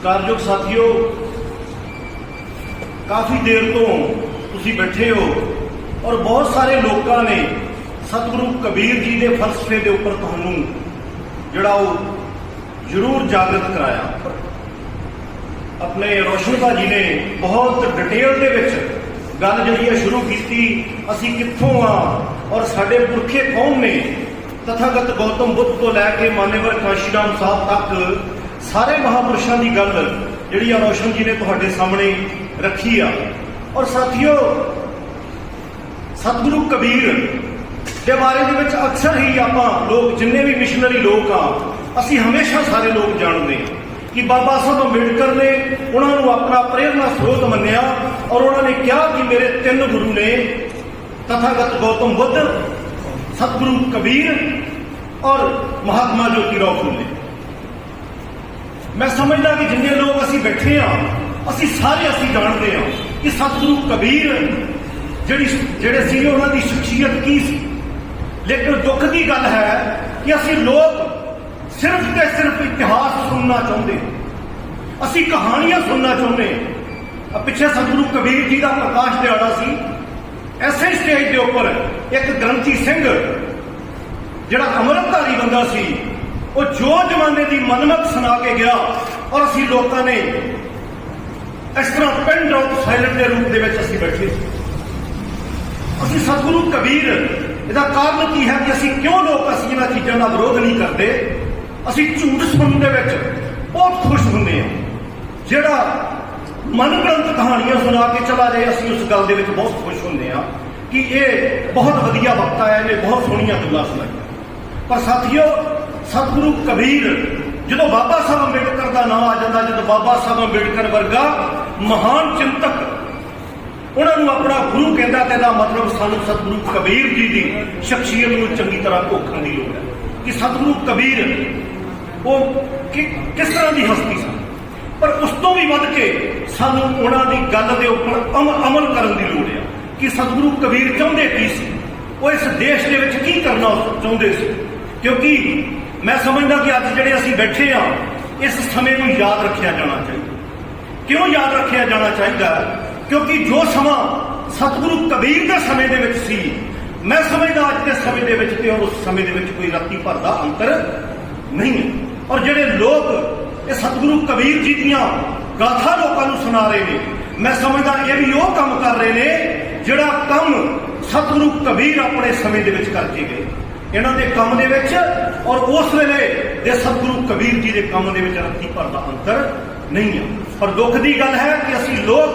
ਸਤਿਕਾਰਯੋਗ ਸਾਥੀਓ, ਕਾਫੀ ਦੇਰ ਤੋਂ ਤੁਸੀਂ ਬੈਠੇ ਹੋ ਔਰ ਬਹੁਤ ਸਾਰੇ ਲੋਕਾਂ ਨੇ ਸਤਿਗੁਰੂ ਕਬੀਰ ਜੀ ਦੇ ਫਲਸਫੇ ਦੇ ਉੱਪਰ ਤੁਹਾਨੂੰ ਜਿਹੜਾ ਉਹ ਜ਼ਰੂਰ ਜਾਗਰਤ ਕਰਾਇਆ। ਆਪਣੇ ਰੋਸ਼ਨਤਾ ਜੀ ਨੇ ਬਹੁਤ ਡਿਟੇਲ ਦੇ ਵਿੱਚ ਗੱਲ ਜਿਹੜੀ ਹੈ ਸ਼ੁਰੂ ਕੀਤੀ, ਅਸੀਂ ਕਿੱਥੋਂ ਆ ਔਰ ਸਾਡੇ ਪੁਰਖੇ ਕੌਣ ਨੇ? ਤਥਾਗਤ ਗੌਤਮ ਬੁੱਧ ਤੋਂ ਲੈ ਕੇ ਮਾਨੇਵਰ ਕਾਸ਼ੀਰਾਮ ਸਾਹਿਬ ਤੱਕ ਸਾਰੇ ਮਹਾਪੁਰਸ਼ਾਂ ਦੀ ਗੱਲ ਜਿਹੜੀ ਆ ਰੋਸ਼ਨ ਜੀ ਨੇ ਤੁਹਾਡੇ ਸਾਹਮਣੇ ਰੱਖੀ ਆ। ਔਰ ਸਾਥੀਓ, ਸਤਿਗੁਰੂ ਕਬੀਰ ਦੇ ਬਾਰੇ ਦੇ ਵਿੱਚ ਅਕਸਰ ਹੀ ਆਪਾਂ ਲੋਕ, ਜਿੰਨੇ ਵੀ ਮਿਸ਼ਨਰੀ ਲੋਕ ਆ, ਅਸੀਂ ਹਮੇਸ਼ਾ ਸਾਰੇ ਲੋਕ ਜਾਣਦੇ ਹਾਂ ਕਿ ਬਾਬਾ ਸਾਹਿਬ ਅੰਬੇਡਕਰ ਨੇ ਉਹਨਾਂ ਨੂੰ ਆਪਣਾ ਪ੍ਰੇਰਨਾ ਸਰੋਤ ਮੰਨਿਆ ਔਰ ਉਹਨਾਂ ਨੇ ਕਿਹਾ ਕਿ ਮੇਰੇ ਤਿੰਨ ਗੁਰੂ ਨੇ ਤਥਾਗਤ ਗੌਤਮ ਬੁੱਧ, ਸਤਿਗੁਰੂ ਕਬੀਰ ਔਰ ਮਹਾਤਮਾ ਜੋਤੀ ਜੋਤੀਰਾਓ ਫੂਲੇ। ਮੈਂ ਸਮਝਦਾ ਕਿ ਜਿੰਨੇ ਲੋਕ ਅਸੀਂ ਬੈਠੇ ਆ ਅਸੀਂ ਸਾਰੇ ਅਸੀਂ ਜਾਣਦੇ ਆ ਕਿ ਸਤਿਗੁਰੂ ਕਬੀਰ, ਜਿਹੜੀ ਜਿਹੜੇ ਸੀ ਉਹਨਾਂ ਦੀ ਸ਼ਖਸੀਅਤ ਕੀ ਸੀ? ਲੇਕਿਨ ਦੁੱਖ ਦੀ ਗੱਲ ਹੈ ਕਿ ਅਸੀਂ ਲੋਕ ਸਿਰਫ ਤੇ ਸਿਰਫ ਇਤਿਹਾਸ ਸੁਣਨਾ ਚਾਹੁੰਦੇ ਅਸੀਂ ਕਹਾਣੀਆਂ ਸੁਣਨਾ ਚਾਹੁੰਦੇ ਪਿੱਛੇ ਸਤਿਗੁਰੂ ਕਬੀਰ ਜੀ ਦਾ ਪ੍ਰਕਾਸ਼ ਦਿਹਾੜਾ ਸੀ। ਐਸੇ ਸਟੇਜ ਦੇ ਉੱਪਰ ਇੱਕ ਗ੍ਰੰਥੀ ਸਿੰਘ, ਜਿਹੜਾ ਅੰਮ੍ਰਿਤਧਾਰੀ ਬੰਦਾ ਸੀ ਉਹ ਜੋ ਜਮਾਨੇ ਦੀ ਮਨਮਤ ਸੁਣਾ ਕੇ ਗਿਆ ਔਰ ਅਸੀਂ ਲੋਕਾਂ ਨੇ ਇਸ ਤਰ੍ਹਾਂ ਪਿੰਡ ਡ੍ਰੌਪ ਸਾਇਲੈਂਟ ਦੇ ਰੂਪ ਦੇ ਵਿੱਚ ਅਸੀਂ ਬੈਠੇ ਅਸੀਂ ਸਤਿਗੁਰੂ ਕਬੀਰ, ਇਹਦਾ ਕਾਰਨ ਕੀ ਹੈ ਕਿ ਅਸੀਂ ਕਿਉਂ ਲੋਕ ਅਸੀਂ ਇਹਨਾਂ ਚੀਜ਼ਾਂ ਦਾ ਵਿਰੋਧ ਨਹੀਂ ਕਰਦੇ? ਅਸੀਂ ਝੂਠ ਸੁਣਨ ਦੇ ਵਿੱਚ ਬਹੁਤ ਖੁਸ਼ ਹੁੰਦੇ ਹਾਂ। ਜਿਹੜਾ ਮਨਗ੍ਰੰਥ ਕਹਾਣੀਆਂ ਸੁਣਾ ਕੇ ਚਲਾ ਜਾਏ ਅਸੀਂ ਉਸ ਗੱਲ ਦੇ ਵਿੱਚ ਬਹੁਤ ਖੁਸ਼ ਹੁੰਦੇ ਹਾਂ ਕਿ ਇਹ ਬਹੁਤ ਵਧੀਆ ਵਕਤਾ ਹੈ ਇਹਨੇ ਬਹੁਤ ਸੋਹਣੀਆਂ ਗੱਲਾਂ ਸੁਣਾਈਆਂ। ਪਰ ਸਾਥੀਓ ਸਤਿਗੁਰੂ ਕਬੀਰ, ਜਦੋਂ ਬਾਬਾ ਸਾਹਿਬ ਅੰਬੇਡਕਰ ਦਾ ਨਾਮ ਆ ਜਾਂਦਾ, ਜਦੋਂ ਬਾਬਾ ਸਾਹਿਬ ਅੰਬੇਡਕਰ ਵਰਗਾ ਮਹਾਨ ਚਿੰਤਕ ਉਹਨਾਂ ਨੂੰ ਆਪਣਾ ਗੁਰੂ ਕਹਿੰਦਾ ਤੇ ਦਾ ਮਤਲਬ ਸਾਨੂੰ ਸਤਿਗੁਰੂ ਕਬੀਰ ਜੀ ਦੀ ਸ਼ਖਸੀਅਤ ਨੂੰ ਚੰਗੀ ਤਰ੍ਹਾਂ ਭੋਖਣ ਦੀ ਲੋੜ ਹੈ। ਕਿ ਸਤਿਗੁਰੂ ਕਬੀਰ, ਉਹ ਕਿਸ ਤਰ੍ਹਾਂ ਦੀ ਹਸਤੀ ਸਨ? ਪਰ ਉਸ ਤੋਂ ਵੀ ਵੱਧ ਕੇ ਸਾਨੂੰ ਉਹਨਾਂ ਦੀ ਗੱਲ ਦੇ ਉੱਪਰ ਅਮ- ਅਮਲ ਕਰਨ ਦੀ ਲੋੜ ਹੈ ਕਿ ਸਤਿਗੁਰੂ ਕਬੀਰ ਚਾਹੁੰਦੇ ਕੀ ਸੀ? ਉਹ ਇਸ ਦੇਸ਼ ਦੇ ਵਿੱਚ ਕੀ ਕਰਨਾ ਚਾਹੁੰਦੇ ਸੀ? ਕਿਉਂਕਿ ਮੈਂ ਸਮਝਦਾ ਕਿ ਅੱਜ ਜਿਹੜੇ ਅਸੀਂ ਬੈਠੇ ਆ ਇਸ ਸਮੇਂ ਨੂੰ ਯਾਦ ਰੱਖਿਆ ਜਾਣਾ ਚਾਹੀਦਾ। ਕਿਉਂ ਯਾਦ ਰੱਖਿਆ ਜਾਣਾ ਚਾਹੀਦਾ? ਕਿਉਂਕਿ ਜੋ ਸਮਾਂ ਸਤਿਗੁਰੂ ਕਬੀਰ ਦੇ ਸਮੇਂ ਦੇ ਵਿੱਚ ਸੀ, ਮੈਂ ਸਮਝਦਾ ਅੱਜ ਦੇ ਸਮੇਂ ਦੇ ਵਿੱਚ ਤੇ ਉਸ ਸਮੇਂ ਦੇ ਵਿੱਚ ਕੋਈ ਰਾਤੀ ਭਰ ਦਾ ਅੰਤਰ ਨਹੀਂ ਹੈ। ਔਰ ਜਿਹੜੇ ਲੋਕ ਇਹ ਸਤਿਗੁਰੂ ਕਬੀਰ ਜੀ ਦੀਆਂ ਗਾਥਾ ਲੋਕਾਂ ਨੂੰ ਸੁਣਾ ਰਹੇ ਨੇ, ਮੈਂ ਸਮਝਦਾ ਇਹ ਵੀ ਉਹ ਕੰਮ ਕਰ ਰਹੇ ਨੇ ਜਿਹੜਾ ਕੰਮ ਸਤਿਗੁਰੂ ਕਬੀਰ ਆਪਣੇ ਸਮੇਂ ਦੇ ਵਿੱਚ ਕਰਕੇ ਗਏ। ਇਹਨਾਂ ਦੇ ਕੰਮ ਦੇ ਵਿੱਚ ਔਰ ਉਸ ਵੇਲੇ ਦੇ ਸਤਿਗੁਰੂ ਕਬੀਰ ਜੀ ਦੇ ਕੰਮ ਦੇ ਵਿੱਚ ਰੱਤੀ ਭਰ ਦਾ ਅੰਤਰ ਨਹੀਂ ਹੈ ਪਰ ਦੁੱਖ ਦੀ ਗੱਲ ਹੈ ਕਿ ਅਸੀਂ ਲੋਕ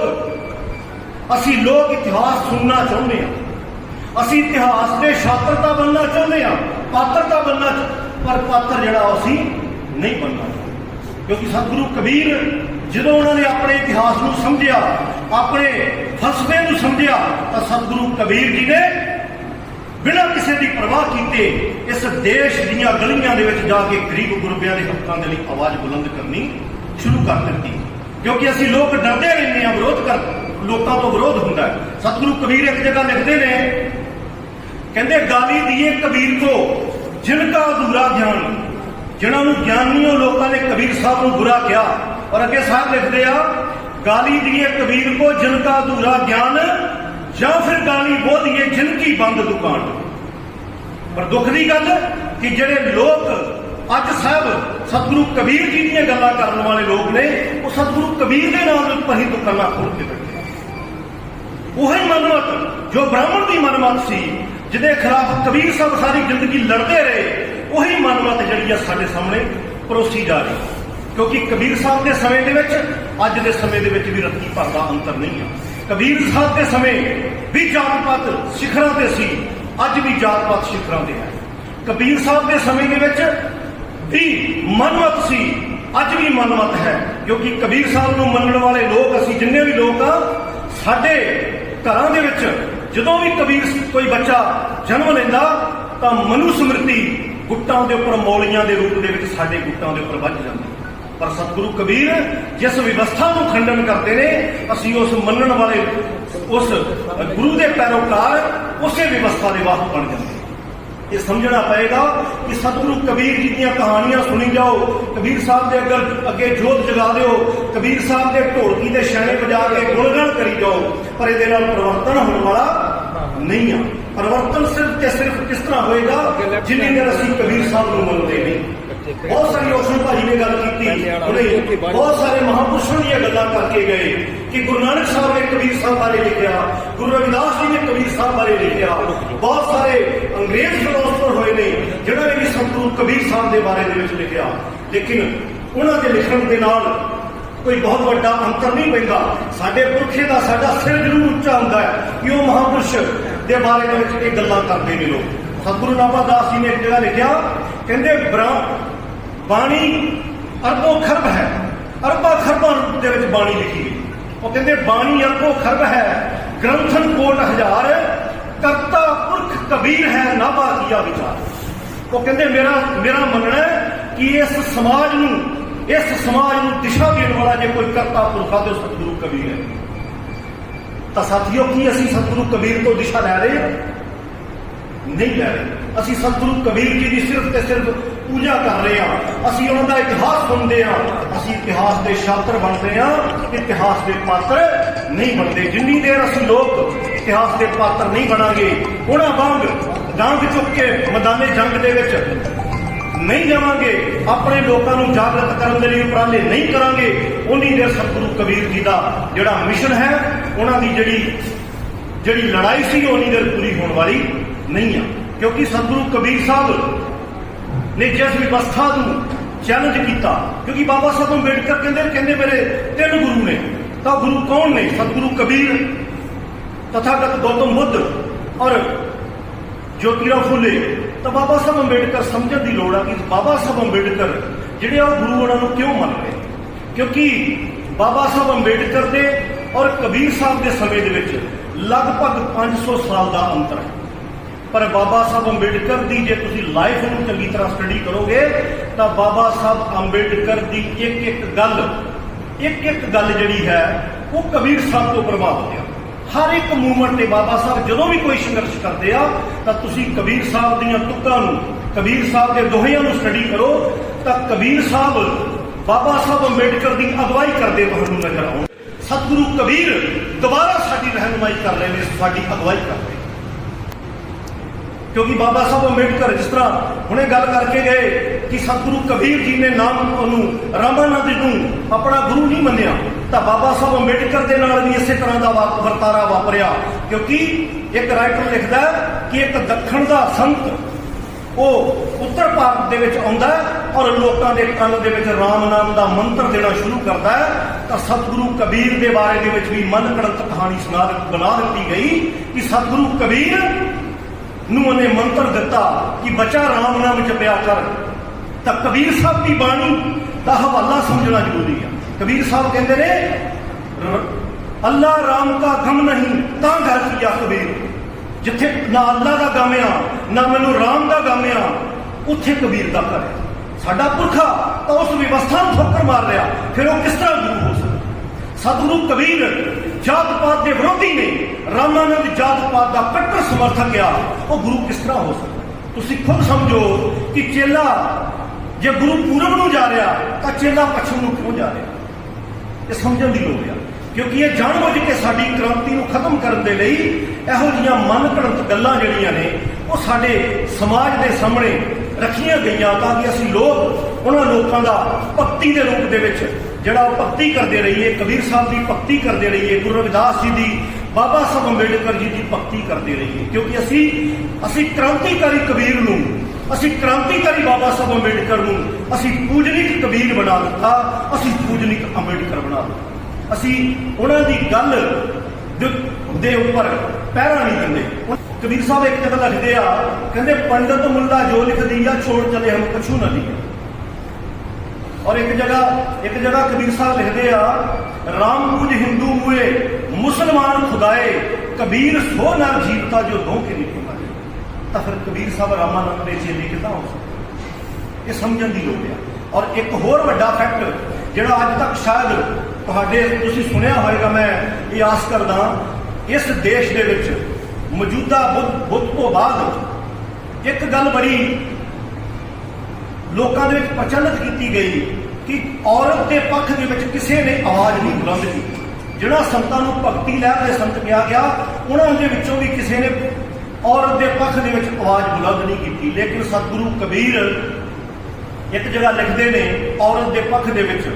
ਅਸੀਂ ਲੋਕ ਇਤਿਹਾਸ ਸੁਣਨਾ ਚਾਹੁੰਦੇ ਹਾਂ ਅਸੀਂ ਇਤਿਹਾਸ ਦੇ ਛਾਤਰਤਾ ਬਣਨਾ ਚਾਹੁੰਦੇ ਹਾਂ, ਪਾਤਰਤਾ ਬਣਨਾ ਪਰ ਪਾਤਰ ਜਿਹੜਾ ਉਹ ਅਸੀਂ ਨਹੀਂ ਬਣਨਾ ਚਾਹੁੰਦੇ। ਕਿਉਂਕਿ ਸਤਿਗੁਰੂ ਕਬੀਰ ਜਦੋਂ ਉਹਨਾਂ ਨੇ ਆਪਣੇ ਇਤਿਹਾਸ ਨੂੰ ਸਮਝਿਆ, ਆਪਣੇ ਫਲਸਫੇ ਨੂੰ ਸਮਝਿਆ, ਤਾਂ ਸਤਿਗੁਰੂ ਕਬੀਰ ਜੀ ਨੇ ਬਿਨਾਂ ਕਿਸੇ ਦੀ ਪਰਵਾਹ ਕੀਤੇ ਇਸ ਦੇਸ਼ ਦੀਆਂ ਗਲੀਆਂ ਦੇ ਵਿੱਚ ਜਾ ਕੇ ਗਰੀਬ ਗੁਰਬਿਆਂ ਦੇ ਹੱਕਾਂ ਦੇ ਲਈ ਆਵਾਜ਼ ਬੁਲੰਦ ਕਰਨੀ ਸ਼ੁਰੂ ਕਰ ਦਿੱਤੀ। ਕਿਉਂਕਿ ਅਸੀਂ ਲੋਕ ਡਰਦੇ ਰਹਿੰਦੇ ਹਾਂ ਵਿਰੋਧ ਕਰ ਲੋਕਾਂ ਤੋਂ ਵਿਰੋਧ ਹੁੰਦਾ ਹੈ। ਸਤਿਗੁਰੂ ਕਬੀਰ ਇੱਕ ਜਗ੍ਹਾ ਲਿਖਦੇ ਨੇ, ਕਹਿੰਦੇ, ਗਾਲੀ ਦੀਏ ਕਬੀਰ ਕੋ, ਜਿਨ ਕਾ ਅਧੂਰਾ ਗਿਆਨ, ਜਿਨ੍ਹਾਂ ਨੂੰ ਗਿਆਨੀਆਂ ਲੋਕਾਂ ਨੇ ਕਬੀਰ ਸਾਹਿਬ ਨੂੰ ਬੁਰਾ ਕਿਹਾ। ਔਰ ਅੱਗੇ ਸਾਹਿਬ ਲਿਖਦੇ ਆ, ਗਾਲੀ ਦੀਏ ਕਬੀਰ ਕੋ, ਜਿਨ ਕਾ ਅਧੂਰਾ ਗਿਆਨ ਜਾਂ ਫਿਰ ਗਾਲੀ ਬੋ ਦੀਏ ਜਿਨ ਬੰਦ ਦੁਕਾਨ ਪਰ ਦੁੱਖ ਦੀ ਗੱਲ ਕਿ ਜਿਹੜੇ ਲੋਕ ਅੱਜ ਸਾਹਿਬ ਸਤਿਗੁਰੂ ਕਬੀਰ ਜੀ ਦੀਆਂ ਗੱਲਾਂ ਕਰਨ ਵਾਲੇ ਲੋਕ ਨੇ, ਉਹ ਸਤਿਗੁਰੂ ਕਬੀਰ ਦੇ ਨਾਮ ਦੇ ਉੱਪਰ ਹੀ ਦੁਕਾਨਾਂ ਖੋਲ ਕੇ ਬੈਠੇ ਉਹੀ ਮਨਮਤ ਜੋ ਬ੍ਰਾਹਮਣ ਦੀ ਮਨਮਤ ਸੀ, ਜਿਹਦੇ ਖਿਲਾਫ ਕਬੀਰ ਸਾਹਿਬ ਸਾਰੀ ਜ਼ਿੰਦਗੀ ਲੜਦੇ ਰਹੇ, ਉਹੀ ਮਨਮਤ ਜਿਹੜੀ ਆ ਸਾਡੇ ਸਾਹਮਣੇ ਪਰੋਸੀ ਜਾ ਰਹੀ। ਕਿਉਂਕਿ ਕਬੀਰ ਸਾਹਿਬ ਦੇ ਸਮੇਂ ਦੇ ਵਿੱਚ, ਅੱਜ ਦੇ ਸਮੇਂ ਦੇ ਵਿੱਚ ਵੀ ਰੱਤੀ ਭਰ ਦਾ ਅੰਤਰ ਨਹੀਂ ਆ। ਕਬੀਰ ਸਾਹਿਬ ਦੇ ਸਮੇਂ ਵੀ ਜਾਤ ਪਾਤ ਸਿਖਰਾਂ ਤੇ ਸੀ, ਅੱਜ ਵੀ ਜਾਤ ਪਾਤ ਸਿਖਰਾਂ ਤੇ ਹੈ। ਕਬੀਰ ਸਾਹਿਬ ਦੇ ਸਮੇਂ ਦੇ ਵਿੱਚ ਵੀ ਮਨਮਤ ਸੀ, ਅੱਜ ਵੀ ਮਨਮਤ ਹੈ, ਕਿਉਂਕਿ ਕਬੀਰ ਸਾਹਿਬ ਨੂੰ ਮੰਨਣ ਵਾਲੇ ਲੋਕ, ਅਸੀਂ ਜਿੰਨੇ ਵੀ ਲੋਕ ਆ, ਸਾਡੇ ਘਰਾਂ ਦੇ ਵਿੱਚ ਜਦੋਂ ਵੀ ਕਬੀਰ ਕੋਈ ਬੱਚਾ ਜਨਮ ਲੈਂਦਾ, ਤਾਂ ਮਨੂ ਸਮ੍ਰਿਤੀ ਗੁੱਟਾਂ ਦੇ ਉੱਪਰ ਮੌਲੀਆਂ ਦੇ ਰੂਪ ਦੇ ਵਿੱਚ ਸਾਡੇ ਗੁੱਟਾਂ ਦੇ ਉੱਪਰ ਵੱਜ ਜਾਂਦੀ ਪਰ ਸਤਿਗੁਰੂ ਕਬੀਰ ਜਿਸ ਵਿਵਸਥਾ ਨੂੰ ਖੰਡਨ ਕਰਦੇ ਨੇ, ਅਸੀਂ ਉਸ ਮੰਨਣ ਵਾਲੇ, ਉਸ ਗੁਰੂ ਦੇ ਪੈਰੋਕਾਰ ਉਸੇ ਵਿਵਸਥਾ ਦੇ ਵਾਹਕ ਬਣ ਜਾਂਦੇ ਇਹ ਸਮਝਣਾ ਪਏਗਾ ਕਿ ਸਤਿਗੁਰੂ ਕਬੀਰ ਜੀ ਦੀਆਂ ਕਹਾਣੀਆਂ ਸੁਣੀ ਜਾਓ, ਕਬੀਰ ਸਾਹਿਬ ਦੇ ਅੱਗੇ ਅੱਗੇ ਜੋਤ ਜਗਾ ਦਿਓ, ਕਬੀਰ ਸਾਹਿਬ ਦੇ ਢੋਲਕੀ ਦੇ ਛਾਣੇ ਵਜਾ ਕੇ ਗੁਣਗਾਨ ਕਰੀ ਜਾਓ, ਪਰ ਇਹਦੇ ਨਾਲ ਪਰਿਵਰਤਨ ਹੋਣ ਵਾਲਾ ਨਹੀਂ ਆ। ਪਰਿਵਰਤਨ ਸਿਰਫ ਤੇ ਸਿਰਫ ਕਿਸ ਤਰ੍ਹਾਂ ਹੋਏਗਾ? ਜਿੰਨੀ ਦੇਰ ਅਸੀਂ ਕਬੀਰ ਸਾਹਿਬ ਨੂੰ ਮੰਨਦੇ ਨਹੀਂ। ਬਹੁਤ ਸਾਰੀ ਓਸ਼ਨ ਭਾਜੀ ਨੇ ਗੱਲ ਕੀਤੀ। ਉਹਨੇ ਬਹੁਤ ਸਾਰੇ ਮਹਾਪੁਰਸ਼ਾਂ ਦੀਆਂ ਗੱਲਾਂ ਕਰਕੇ ਗਏ ਕਿ ਗੁਰੂ ਨਾਨਕ ਸਾਹਿਬ ਨੇ ਕਬੀਰ ਸਾਹਿਬ ਬਾਰੇ ਲਿਖਿਆ ਗੁਰੂ ਰਵਿਦਾਸ ਜੀ ਨੇ ਕਬੀਰ ਸਾਹਿਬ ਬਾਰੇ ਲਿਖਿਆ। ਬਹੁਤ ਸਾਰੇ ਅੰਗਰੇਜ਼ ਫਿਲਾਸਫਰ ਹੋਏ ਨੇ ਜਿਨ੍ਹਾਂ ਨੇ ਵੀ ਸਤਿਗੁਰੂ ਕਬੀਰ ਸਾਹਿਬ ਦੇ ਬਾਰੇ ਦੇ ਵਿੱਚ ਲਿਖਿਆ। ਲੇਕਿਨ ਉਹਨਾਂ ਦੇ ਲਿਖਣ ਦੇ ਨਾਲ ਕੋਈ ਬਹੁਤ ਵੱਡਾ ਅੰਤਰ ਨਹੀਂ ਪੈਂਦਾ। ਸਾਡੇ ਪੁਰਖੇ ਦਾ ਸਾਡਾ ਸਿਰ ਜ਼ਰੂਰ ਉੱਚਾ ਹੁੰਦਾ ਹੈ ਕਿ ਉਹ ਮਹਾਪੁਰਸ਼ ਦੇ ਬਾਰੇ ਦੇ ਵਿੱਚ ਇਹ ਗੱਲਾਂ ਕਰਦੇ ਨੇ ਲੋਕ। ਸਤਿਗੁਰੂ ਨਾਮਦਾਸ ਜੀ ਨੇ ਇੱਕ ਜਗ੍ਹਾ ਲਿਖਿਆ ਕਹਿੰਦੇ ਬ੍ਰਹਮ ਬਾਣੀ ਅਰਬੋਂ ਖਰਬ ਹੈ। ਅਰਬਾਂ ਖਰਬਾਂ ਰੂਪ ਦੇ ਵਿੱਚ ਬਾਣੀ ਲਿਖੀ ਗਈ। ਉਹ ਕਹਿੰਦੇ, ਬਾਣੀ ਅਰਬੋਂ ਖਰਬ ਹੈ। ਗ੍ਰੰਥਨ ਕੋਟ ਹਜ਼ਾਰ, ਕਰਤਾ ਪੁਰਖ ਕਬੀਰ ਹੈ, ਨਾਭਾ ਕੀਆ ਵਿਚਾਰ। ਉਹ ਕਹਿੰਦੇ, ਮੇਰਾ ਮੇਰਾ ਮੰਨਣਾ ਹੈ ਕਿ ਇਸ ਸਮਾਜ ਨੂੰ, ਇਸ ਸਮਾਜ ਨੂੰ ਦਿਸ਼ਾ ਦੇਣ ਵਾਲਾ ਜੇ ਕੋਈ ਕਰਤਾ ਪੁਰਖਾ ਤੇ ਸਤਿਗੁਰੂ ਕਬੀਰ ਹੈ। ਤਾਂ ਸਾਥੀਓ, ਕੀ ਅਸੀਂ ਸਤਿਗੁਰੂ ਕਬੀਰ ਤੋਂ ਦਿਸ਼ਾ ਲੈ ਰਹੇ ਹਾਂ? ਨਹੀਂ ਲੈ ਰਹੇ। ਅਸੀਂ ਸਤਿਗੁਰੂ ਕਬੀਰ ਜੀ ਦੀ ਸਿਰਫ ਤੇ ਸਿਰਫ ਪੂਜਾ ਕਰ ਰਹੇ ਹਾਂ। ਅਸੀਂ ਉਹਨਾਂ ਦਾ ਇਤਿਹਾਸ ਸੁਣਦੇ ਹਾਂ। ਅਸੀਂ ਇਤਿਹਾਸ ਦੇ ਸ਼ਾਤਰ ਬਣਦੇ ਹਾਂ। ਇਤਿਹਾਸ ਦੇ ਪਾਤਰ ਨਹੀਂ ਬਣਦੇ। ਜਿੰਨੀ ਦੇਰ ਅਸੀਂ ਲੋਕ ਇਤਿਹਾਸ ਦੇ ਪਾਤਰ ਨਹੀਂ ਬਣਾਂਗੇ, ਉਹਨਾਂ ਵਾਂਗ ਡਾਂਗ ਚੁੱਕ ਕੇ ਮੈਦਾਨੇ ਜੰਗ ਦੇ ਵਿੱਚ ਨਹੀਂ ਜਾਵਾਂਗੇ। ਆਪਣੇ ਲੋਕਾਂ ਨੂੰ ਜਾਗਰਤ ਕਰਨ ਦੇ ਲਈ ਉਪਰਾਲੇ ਨਹੀਂ ਕਰਾਂਗੇ। ਉਨੀ ਦੇਰ ਸਤਿਗੁਰੂ ਕਬੀਰ ਜੀ ਦਾ ਜਿਹੜਾ ਮਿਸ਼ਨ ਹੈ, ਉਹਨਾਂ ਦੀ ਜਿਹੜੀ ਜਿਹੜੀ ਲੜਾਈ ਸੀ ਉਨੀ ਦੇਰ ਪੂਰੀ ਹੋਣ ਵਾਲੀ ਨਹੀਂ ਆ। ਕਿਉਂਕਿ ਸਤਿਗੁਰੂ ਕਬੀਰ ਸਾਹਿਬ ਨੇ ਜਿਸ ਵਿਵਸਥਾ ਨੂੰ ਚੈਲੰਜ ਕੀਤਾ, ਕਿਉਂਕਿ ਬਾਬਾ ਸਾਹਿਬ ਅੰਬੇਡਕਰ ਕਹਿੰਦੇ ਕਹਿੰਦੇ ਮੇਰੇ ਤਿੰਨ ਗੁਰੂ ਨੇ, ਤਾਂ ਗੁਰੂ ਕੌਣ ਨੇ? ਸਤਿਗੁਰੂ ਕਬੀਰ, ਤਥਾਗਤ ਗੌਤਮ ਬੁੱਧ ਔਰ ਜੋਤੀਰਾ ਫੁੱਲੇ ਤਾਂ ਬਾਬਾ ਸਾਹਿਬ ਅੰਬੇਡਕਰ ਸਮਝਣ ਦੀ ਲੋੜ ਆ ਕਿ ਬਾਬਾ ਸਾਹਿਬ ਅੰਬੇਡਕਰ ਜਿਹੜੇ ਆ ਉਹ ਗੁਰੂ ਉਹਨਾਂ ਨੂੰ ਕਿਉਂ ਮੰਨ ਰਹੇ? ਕਿਉਂਕਿ ਬਾਬਾ ਸਾਹਿਬ ਅੰਬੇਡਕਰ ਦੇ ਔਰ ਕਬੀਰ ਸਾਹਿਬ ਦੇ ਸਮੇਂ ਦੇ ਵਿੱਚ ਲਗਭਗ 500 ਸਾਲ ਦਾ ਅੰਤਰ ਹੈ। ਪਰ ਬਾਬਾ ਸਾਹਿਬ ਅੰਬੇਡਕਰ ਦੀ ਜੇ ਤੁਸੀਂ ਲਾਈਫ ਨੂੰ ਚੰਗੀ ਤਰ੍ਹਾਂ ਸਟੱਡੀ ਕਰੋਗੇ, ਤਾਂ ਬਾਬਾ ਸਾਹਿਬ ਅੰਬੇਡਕਰ ਦੀ ਇੱਕ ਇੱਕ ਗੱਲ, ਇੱਕ ਇੱਕ ਗੱਲ ਜਿਹੜੀ ਹੈ, ਉਹ ਕਬੀਰ ਸਾਹਿਬ ਤੋਂ ਪ੍ਰਭਾਵਿਤ ਆ। ਹਰ ਇੱਕ ਮੂਵਮੈਂਟ ਤੇ ਬਾਬਾ ਸਾਹਿਬ ਜਦੋਂ ਵੀ ਕੋਈ ਸੰਘਰਸ਼ ਕਰਦੇ ਆ, ਤਾਂ ਤੁਸੀਂ ਕਬੀਰ ਸਾਹਿਬ ਦੀਆਂ ਤੁਕਾਂ ਨੂੰ, ਕਬੀਰ ਸਾਹਿਬ ਦੇ ਦੋਹਿਆਂ ਨੂੰ ਸਟੱਡੀ ਕਰੋ, ਤਾਂ ਕਬੀਰ ਸਾਹਿਬ, ਬਾਬਾ ਸਾਹਿਬ ਅੰਬੇਡਕਰ ਦੀ ਅਗਵਾਈ ਕਰਦੇ ਤੁਹਾਨੂੰ ਨਜ਼ਰ ਆਉਣ। ਸਤਿਗੁਰੂ ਕਬੀਰ ਦੁਬਾਰਾ ਸਾਡੀ ਰਹਿਨੁਮਾਈ ਕਰ ਰਹੇ ਨੇ ਸਾਡੀ ਅਗਵਾਈ ਕਰ ਰਹੇ ਕਿਉਂਕਿ ਬਾਬਾ ਸਾਹਿਬ ਅੰਬੇਡਕਰ ਜਿਸ ਤਰ੍ਹਾਂ ਹੁਣੇ ਗੱਲ ਕਰਕੇ ਗਏ ਕਿ ਸਤਿਗੁਰੂ ਕਬੀਰ ਜੀ ਨੇ ਨਾਮ ਉਹਨੂੰ ਰਾਮਾਨੰਦ ਨੂੰ ਆਪਣਾ ਗੁਰੂ ਨਹੀਂ ਮੰਨਿਆ, ਤਾਂ ਬਾਬਾ ਸਾਹਿਬ ਅੰਬੇਡਕਰ ਦੇ ਨਾਲ ਵੀ ਇਸੇ ਤਰ੍ਹਾਂ ਦਾ ਵਾ- ਵਰਤਾਰਾ ਵਾਪਰਿਆ। ਕਿਉਂਕਿ ਇੱਕ ਰਾਈਟਰ ਲਿਖਦਾ ਕਿ ਇੱਕ ਦੱਖਣ ਦਾ ਸੰਤ ਉਹ ਉੱਤਰ ਭਾਰਤ ਦੇ ਵਿੱਚ ਆਉਂਦਾ ਔਰ ਲੋਕਾਂ ਦੇ ਕੰਨ ਦੇ ਵਿੱਚ ਰਾਮ ਨਾਮ ਦਾ ਮੰਤਰ ਦੇਣਾ ਸ਼ੁਰੂ ਕਰਦਾ ਤਾਂ ਸਤਿਗੁਰੂ ਕਬੀਰ ਦੇ ਬਾਰੇ ਦੇ ਵਿੱਚ ਵੀ ਮਨ ਘੜਤ ਕਹਾਣੀ ਸੁਣਾ ਬਣਾ ਦਿੱਤੀ ਗਈ ਕਿ ਸਤਿਗੁਰੂ ਕਬੀਰ ਨੂੰ ਉਹਨੇ ਮੰਤਰ ਦਿੱਤਾ ਕਿ ਬੱਚਾ ਰਾਮ ਨਾਮ ਜਪਿਆ ਕਰ। ਤਾਂ ਕਬੀਰ ਸਾਹਿਬ ਦੀ ਬਾਣੀ ਦਾ ਹਵਾਲਾ ਸਮਝਣਾ ਜ਼ਰੂਰੀ ਹੈ ਕਬੀਰ ਸਾਹਿਬ ਕਹਿੰਦੇ ਨੇ ਅੱਲਾ ਰਾਮ ਕਾ ਗਮ ਨਹੀਂ, ਤਾਂ ਘਰ ਕੀਆ ਕਬੀਰ? ਜਿੱਥੇ ਨਾ ਅੱਲਾ ਦਾ ਗਮ ਆ, ਨਾ ਮੈਨੂੰ ਰਾਮ ਦਾ ਗਮ ਆ, ਉੱਥੇ ਕਬੀਰ ਦਾ ਘਰ ਹੈ ਸਾਡਾ ਪੁਰਖਾ ਤਾਂ ਉਸ ਵਿਵਸਥਾ ਨੂੰ ਠੋਕਰ ਮਾਰ ਲਿਆ ਫਿਰ ਉਹ ਕਿਸ ਤਰ੍ਹਾਂ ਗੁਰੂ ਹੋ ਸਕਦਾ? ਸਤਿਗੁਰੂ ਕਬੀਰ ਜਾਤ ਪਾਤ ਦੇ ਵਿਰੋਧੀ ਨੇ ਰਾਮਾਨੰਦ ਜਾਤ ਪਾਤ ਦਾ ਕੱਟੜ ਸਮਰਥਕ ਆ ਉਹ ਗੁਰੂ ਕਿਸ ਤਰ੍ਹਾਂ ਹੋ ਸਕਦਾ? ਤੁਸੀਂ ਖੁਦ ਸਮਝੋ ਕਿ ਚੇਲਾ ਜੇ ਗੁਰੂ ਪੂਰਬ ਨੂੰ ਜਾ ਰਿਹਾ, ਤਾਂ ਚੇਲਾ ਪੱਛਮ ਨੂੰ ਕਿਉਂ ਜਾ ਰਿਹਾ? ਇਹ ਸਮਝਣ ਦੀ ਲੋੜ ਆ। ਕਿਉਂਕਿ ਇਹ ਜਾਣਬੁੱਝ ਕੇ ਸਾਡੀ ਕ੍ਰਾਂਤੀ ਨੂੰ ਖਤਮ ਕਰਨ ਦੇ ਲਈ ਇਹੋ ਜਿਹੀਆਂ ਮਨ ਘੜਤ ਗੱਲਾਂ ਜਿਹੜੀਆਂ ਨੇ, ਉਹ ਸਾਡੇ ਸਮਾਜ ਦੇ ਸਾਹਮਣੇ ਰੱਖੀਆਂ ਗਈਆਂ ਤਾਂ ਕਿ ਅਸੀਂ ਲੋਕ, ਉਹਨਾਂ ਲੋਕਾਂ ਦਾ ਭਗਤੀ ਦੇ ਰੂਪ ਦੇ ਵਿੱਚ ਜਿਹੜਾ ਉਹ ਭਗਤੀ ਕਰਦੇ ਰਹੀਏ, ਕਬੀਰ ਸਾਹਿਬ ਦੀ ਭਗਤੀ ਕਰਦੇ ਰਹੀਏ, ਗੁਰੂ ਰਵਿਦਾਸ ਜੀ ਦੀ, ਬਾਬਾ ਸਾਹਿਬ ਅੰਬੇਡਕਰ ਜੀ ਦੀ ਭਗਤੀ ਕਰਦੇ ਰਹੀਏ। ਕਿਉਂਕਿ ਅਸੀਂ ਅਸੀਂ ਕ੍ਰਾਂਤੀਕਾਰੀ ਕਬੀਰ ਨੂੰ, ਅਸੀਂ ਕ੍ਰਾਂਤੀਕਾਰੀ ਬਾਬਾ ਸਾਹਿਬ ਅੰਬੇਡਕਰ ਨੂੰ, ਅਸੀਂ ਪੂਜਨੀਕ ਕਬੀਰ ਬਣਾ ਦਿੱਤਾ, ਅਸੀਂ ਪੂਜਨੀਕ ਅੰਬੇਡਕਰ ਬਣਾ ਦਿੱਤਾ। ਅਸੀਂ ਉਹਨਾਂ ਦੀ ਗੱਲ ਦੇ- ਉੱਪਰ ਪਹਿਰਾ ਨਹੀਂ ਦਿੰਦੇ। ਕਬੀਰ ਸਾਹਿਬ ਇੱਕ ਜਗ੍ਹਾ ਲਿਖਦੇ ਆ, ਕਹਿੰਦੇ, ਪੰਡਤ ਮੁੱਲਾ ਜੋ ਲਿਖ ਦਿਆ ਛੋੜ ਚਲੇ, ਹਮ ਕਛੂ ਨਾ ਲਿਆ ਔਰ ਇੱਕ ਜਗ੍ਹਾ ਇੱਕ ਜਗ੍ਹਾ ਕਬੀਰ ਸਾਹਿਬ ਲਿਖਦੇ ਆ, ਰਾਮ ਪੂਜ ਹਿੰਦੂ ਹੋਏ ਮੁਸਲਮਾਨ ਖੁਦਾਏ, ਕਬੀਰ ਸੋ ਨਰ ਜੀਵਤਾ ਜੋ ਦੋ ਨਹੀਂ ਨਿਕਲ ਮਾਰੇ ਤਾਂ ਫਿਰ ਕਬੀਰ ਸਾਹਿਬ ਰਾਮਾਨੰਦ ਦੇ ਚੇਲੇ ਕਿਦਾਂ ਹੋ ਸਕਦੇ? ਇਹ ਸਮਝਣ ਦੀ ਲੋੜ ਆ। ਔਰ ਇੱਕ ਹੋਰ ਵੱਡਾ ਫੈਕਟ ਜਿਹੜਾ ਅੱਜ ਤੱਕ ਸ਼ਾਇਦ ਤੁਹਾਡੇ, ਤੁਸੀਂ ਸੁਣਿਆ ਹੋਵੇਗਾ ਮੈਂ, ਇਹ ਆਸ ਕਰਦਾ, ਇਸ ਦੇਸ਼ ਦੇ ਵਿੱਚ ਮੌਜੂਦਾ ਬੁੱਧ ਬੁੱਧ ਤੋਂ ਬਾਅਦ ਇੱਕ ਗੱਲ ਬੜੀ ਲੋਕਾਂ ਦੇ ਵਿੱਚ ਪ੍ਰਚਲਿਤ ਕੀਤੀ ਗਈ ਕਿ ਔਰਤ ਦੇ ਪੱਖ ਦੇ ਵਿੱਚ ਕਿਸੇ ਨੇ ਆਵਾਜ਼ ਨਹੀਂ ਬੁਲੰਦ ਕੀਤੀ। ਜਿਹੜਾ ਸੰਤਾਂ ਨੂੰ ਭਗਤੀ ਲਹਿਰ ਦੇ ਸੰਤ ਕਿਹਾ ਗਿਆ, ਉਹਨਾਂ ਦੇ ਵਿੱਚੋਂ ਵੀ ਕਿਸੇ ਨੇ ਔਰਤ ਦੇ ਪੱਖ ਦੇ ਵਿੱਚ ਆਵਾਜ਼ ਬੁਲੰਦ ਨਹੀਂ ਕੀਤੀ। ਲੇਕਿਨ ਸਤਿਗੁਰੂ ਕਬੀਰ ਇੱਕ ਜਗ੍ਹਾ ਲਿਖਦੇ ਨੇ, ਔਰਤ ਦੇ ਪੱਖ ਦੇ ਵਿੱਚ,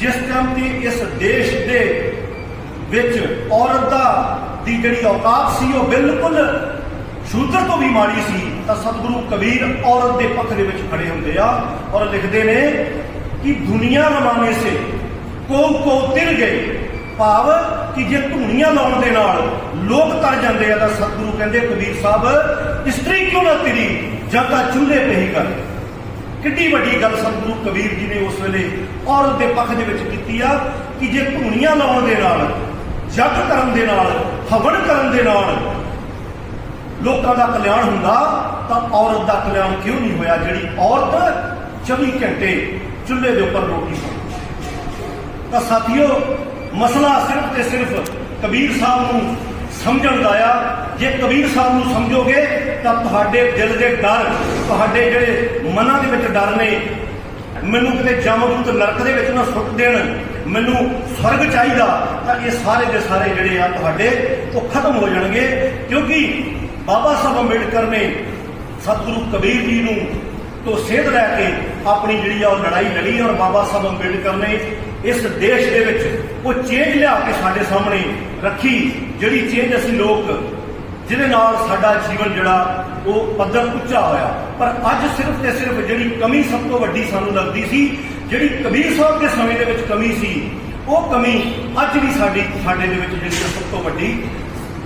ਜਿਸ ਟਾਈਮ ਤੇ ਇਸ ਦੇਸ਼ ਦੇ ਵਿੱਚ ਔਰਤ ਦਾ ਦੀ ਜਿਹੜੀ ਔਕਾਤ ਸੀ, ਉਹ ਬਿਲਕੁਲ ਸ਼ੂਦਰ ਤੋਂ ਵੀ ਮਾੜੀ ਸੀ। ਤਾਂ ਸਤਿਗੁਰੂ ਕਬੀਰ ਔਰਤ ਦੇ ਪੱਖ ਦੇ ਵਿੱਚ ਖੜੇ ਹੁੰਦੇ ਆ ਔਰ ਲਿਖਦੇ ਨੇ ਕਿ ਦੁਨੀਆ ਰਮਾਨੇ ਸੇ ਕੋ ਕੋ ਤਿਰ ਗਏ। ਭਾਵ ਕਿ ਜੇ ਧੂਣੀਆਂ ਲਾਉਣ ਦੇ ਨਾਲ ਲੋਕ ਤਰ ਜਾਂਦੇ ਆ ਤਾਂ ਸਤਿਗੁਰੂ ਕਹਿੰਦੇ, ਕਬੀਰ ਸਾਹਿਬ, ਇਸਤਰੀ ਕਿਉਂ ਨਾ ਤੇਰੀ? ਜਾਂ ਤਾਂ ਚੁੱਲ੍ਹੇ ਤੇ ਹੀ ਕਰ। ਕਿੱਡੀ ਵੱਡੀ ਗੱਲ ਸਤਿਗੁਰੂ ਕਬੀਰ ਜੀ ਨੇ ਉਸ ਵੇਲੇ ਔਰਤ ਦੇ ਪੱਖ ਦੇ ਵਿੱਚ ਕੀਤੀ ਆ ਕਿ ਜੇ ਧੂਣੀਆਂ ਲਾਉਣ ਦੇ ਨਾਲ ਜਗ ਕਰਨ ਦੇ ਨਾਲ, ਹਵਨ ਕਰਨ ਦੇ ਨਾਲ ਲੋਕਾਂ ਦਾ ਕਲਿਆਣ ਹੁੰਦਾ, ਤਾਂ ਔਰਤ ਦਾ ਕਲਿਆਣ ਕਿਉਂ ਨਹੀਂ ਹੋਇਆ? ਜਿਹੜੀ ਔਰਤ 24 ਘੰਟੇ ਚੁੱਲ੍ਹੇ ਦੇ ਉੱਪਰ ਰੋਟੀ ਪਕਾਉਂਦੀ ਤਾਂ ਸਾਥੀਓ, ਮਸਲਾ ਸਿਰਫ ਤੇ ਸਿਰਫ ਕਬੀਰ ਸਾਹਿਬ ਨੂੰ ਸਮਝਣ ਦਾ ਆ। ਜੇ ਕਬੀਰ ਸਾਹਿਬ ਨੂੰ ਸਮਝੋਗੇ, ਤਾਂ ਤੁਹਾਡੇ ਦਿਲ ਦੇ ਡਰ, ਤੁਹਾਡੇ ਜਿਹੜੇ ਮਨਾਂ ਦੇ ਵਿੱਚ ਡਰ ਨੇ, ਮੈਨੂੰ ਕਿਤੇ ਜਮਦੂਤ ਨਰਕ ਦੇ ਵਿੱਚ ਨਾ ਸੁੱਟ ਦੇਣ, ਮੈਨੂੰ ਸਵਰਗ ਚਾਹੀਦਾ, ਤਾਂ ਇਹ ਸਾਰੇ ਦੇ ਸਾਰੇ ਜਿਹੜੇ ਆ ਤੁਹਾਡੇ, ਉਹ ਖਤਮ ਹੋ ਜਾਣਗੇ। ਕਿਉਂਕਿ ਬਾਬਾ ਸਾਹਿਬ ਅੰਬੇਡਕਰ ਨੇ ਸਤਿਗੁਰੂ ਕਬੀਰ ਜੀ ਨੂੰ ਤੋਂ ਸੇਧ ਲੈ ਕੇ ਆਪਣੀ ਜਿਹੜੀ ਆ ਉਹ ਲੜਾਈ ਲੜੀ ਔਰ ਬਾਬਾ ਸਾਹਿਬ ਅੰਬੇਡਕਰ ਨੇ ਇਸ ਦੇਸ਼ ਦੇ ਵਿੱਚ ਉਹ ਚੇਂਜ ਲਿਆ ਕੇ ਸਾਡੇ ਸਾਹਮਣੇ ਰੱਖੀ, ਜਿਹੜੀ ਚੇਂਜ ਅਸੀਂ ਲੋਕ, ਜਿਹਦੇ ਨਾਲ ਸਾਡਾ ਜੀਵਨ ਜਿਹੜਾ, ਉਹ ਪੱਧਰ ਉੱਚਾ ਹੋਇਆ। ਪਰ ਅੱਜ ਸਿਰਫ ਤੇ ਸਿਰਫ ਜਿਹੜੀ ਕਮੀ ਸਭ ਤੋਂ ਵੱਡੀ ਸਾਨੂੰ ਲੱਗਦੀ ਸੀ, ਜਿਹੜੀ ਕਬੀਰ ਸਾਹਿਬ ਦੇ ਸਮੇਂ ਦੇ ਵਿੱਚ ਕਮੀ ਸੀ, ਉਹ ਕਮੀ ਅੱਜ ਵੀ ਸਾਡੀ, ਸਾਡੇ ਦੇ ਵਿੱਚ ਜਿਹੜੀ ਆ ਸਭ ਤੋਂ ਵੱਡੀ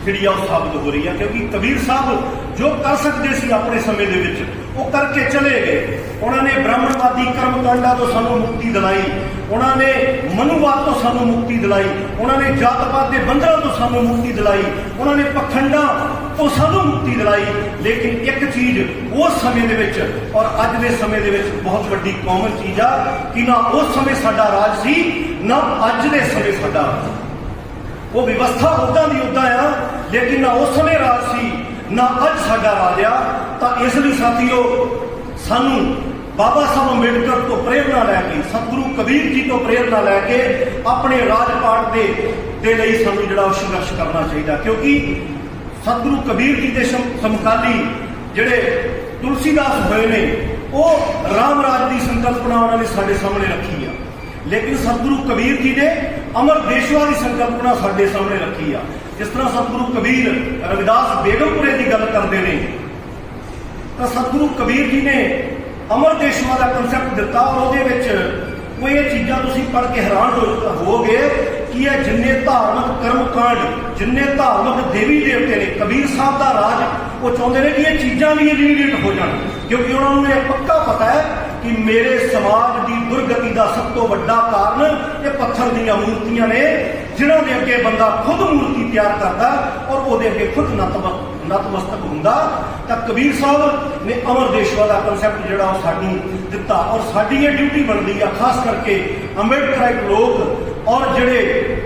ਜਿਹੜੀ ਆ ਉਹ ਸਾਬਤ ਹੋ ਰਹੀ ਆ ਕਿਉਂਕਿ ਕਬੀਰ ਸਾਹਿਬ ਜੋ ਕਰ ਸਕਦੇ ਸੀ ਆਪਣੇ ਸਮੇਂ ਦੇ ਵਿੱਚ, ਉਹ ਕਰਕੇ ਚਲੇ ਗਏ। ਉਹਨਾਂ ਨੇ ਬ੍ਰਾਹਮਣਵਾਦੀ ਕਰਮਕਾਂਡਾਂ ਤੋਂ ਸਾਨੂੰ ਮੁਕਤੀ ਦਿਲਾਈ, ਉਹਨਾਂ ਨੇ ਮਨੁਵਾਦ ਤੋਂ ਸਾਨੂੰ ਮੁਕਤੀ ਦਿਲਾਈ, ਉਹਨਾਂ ਨੇ ਜਾਤਪਾਤ ਦੇ ਬੰਧਨਾਂ ਤੋਂ ਸਾਨੂੰ ਮੁਕਤੀ ਦਿਲਾਈ, ਉਹਨਾਂ ਨੇ ਪਖੰਡਾਂ ਤੋਂ ਸਾਨੂੰ ਮੁਕਤੀ ਦਿਲਾਈ। ਲੇਕਿਨ ਇੱਕ ਚੀਜ਼ ਉਸ ਸਮੇਂ ਦੇ ਵਿੱਚ ਔਰ ਅੱਜ ਦੇ ਸਮੇਂ ਦੇ ਵਿੱਚ ਬਹੁਤ ਵੱਡੀ ਕਾਮਨ ਚੀਜ਼ ਆ ਕਿ ਨਾ ਉਸ ਸਮੇਂ ਸਾਡਾ ਰਾਜ ਸੀ, ਨਾ ਅੱਜ ਦੇ ਸਮੇਂ ਸਾਡਾ। ਉਹ ਵਿਵਸਥਾ ਉਦਾਂ ਦੀ ਉਦਾਂ ਆ ਲੇਕਿਨ ਨਾ ਉਸ ਸਮੇਂ ਰਾਜ ਸੀ, ਨਾ ਅੱਜ ਸਾਡਾ ਰਾਜ ਆ। ਤਾਂ ਇਸ ਲਈ ਸਾਥੀਓ, ਸਾਨੂੰ ਬਾਬਾ ਸਾਹਿਬ ਅੰਬੇਡਕਰ ਤੋਂ ਪ੍ਰੇਰਣਾ ਲੈ ਕੇ, ਸਤਿਗੁਰੂ ਕਬੀਰ ਜੀ ਤੋਂ ਪ੍ਰੇਰਣਾ ਲੈ ਕੇ ਆਪਣੇ ਰਾਜ ਪਾਠ ਦੇ ਦੇ ਲਈ ਸਾਨੂੰ ਜਿਹੜਾ ਉਹ ਸੰਘਰਸ਼ ਕਰਨਾ ਚਾਹੀਦਾ। ਕਿਉਂਕਿ ਸਤਿਗੁਰੂ ਕਬੀਰ ਜੀ ਦੇ ਸਮਕਾਲੀ ਜਿਹੜੇ ਤੁਲਸੀਦਾਸ ਹੋਏ ਨੇ, ਉਹ ਰਾਮ ਰਾਜ ਦੀ ਸੰਕਲਪਨਾ ਉਹਨਾਂ ਨੇ ਸਾਡੇ ਸਾਹਮਣੇ ਰੱਖੀ ਆ। ਲੇਕਿਨ ਸਤਿਗੁਰੂ ਕਬੀਰ ਜੀ ਨੇ ਅਮਰ ਦੇਸ਼ਵਾ ਦੀ ਸੰਕਲਪਨਾ ਸਾਡੇ ਸਾਹਮਣੇ ਰੱਖੀ ਆ। ਜਿਸ ਤਰ੍ਹਾਂ ਸਤਿਗੁਰੂ ਕਬੀਰ ਰਵਿਦਾਸ ਬੇਗਮਪੁਰੇ ਦੀ ਗੱਲ ਕਰਦੇ ਨੇ, ਤਾਂ ਸਤਿਗੁਰੂ ਕਬੀਰ ਜੀ ਨੇ ਅਮਰ ਦੇਸ਼ਵਾ ਦਾ ਕਨਸੈਪਟ ਦਿੱਤਾ ਔਰ ਉਹਦੇ ਵਿੱਚ ਕੋਈ ਇਹ ਚੀਜ਼ਾਂ ਤੁਸੀਂ ਪੜ੍ਹ ਕੇ ਹੈਰਾਨ ਹੋ- ਹੋਵੋਗੇ ਕਿ ਇਹ ਜਿੰਨੇ ਧਾਰਮਿਕ ਕਰਮ ਕਾਂਡ ਜਿੰਨੇ ਧਾਰਮਿਕ ਦੇਵੀ ਦੇਵਤੇ ਨੇ, ਕਬੀਰ ਸਾਹਿਬ ਦਾ ਰਾਜ, ਉਹ ਚਾਹੁੰਦੇ ਨੇ ਕਿ ਇਹ ਚੀਜ਼ਾਂ ਵੀ ਇਲੀਗੇਟ ਹੋ ਜਾਣ, ਕਿਉਂਕਿ ਉਹਨਾਂ ਨੂੰ ਇਹ ਪੱਕਾ ਪਤਾ ਹੈ ਕਿ ਮੇਰੇ ਸਮਾਜ ਦੀ ਦੁਰਗਤੀ ਦਾ ਸਭ ਤੋਂ ਵੱਡਾ ਕਾਰਨ ਇਹ ਪੱਥਰ ਦੀਆਂ ਮੂਰਤੀਆਂ ਨੇ, ਜਿਨ੍ਹਾਂ ਦੇ ਅੱਗੇ ਬੰਦਾ ਖੁਦ ਮੂਰਤੀ ਤਿਆਰ ਕਰਦਾ ਔਰ ਉਹਦੇ ਅੱਗੇ ਖੁਦ ਨਤਮਸਤਕ ਨਤਮਸਤਕ ਹੁੰਦਾ। ਤਾਂ ਕਬੀਰ ਸਾਹਿਬ ਨੇ ਅਮਰ ਦੇਸ਼ਵਾ ਦਾ ਕਨਸੈਪਟ ਜਿਹੜਾ ਉਹ ਸਾਨੂੰ ਦਿੱਤਾ ਔਰ ਸਾਡੀ ਇਹ ਡਿਊਟੀ ਬਣਦੀ ਆ, ਖਾਸ ਕਰਕੇ ਅੰਬੇਡਕਰਾਈਟ ਲੋਕ ਔਰ ਜਿਹੜੇ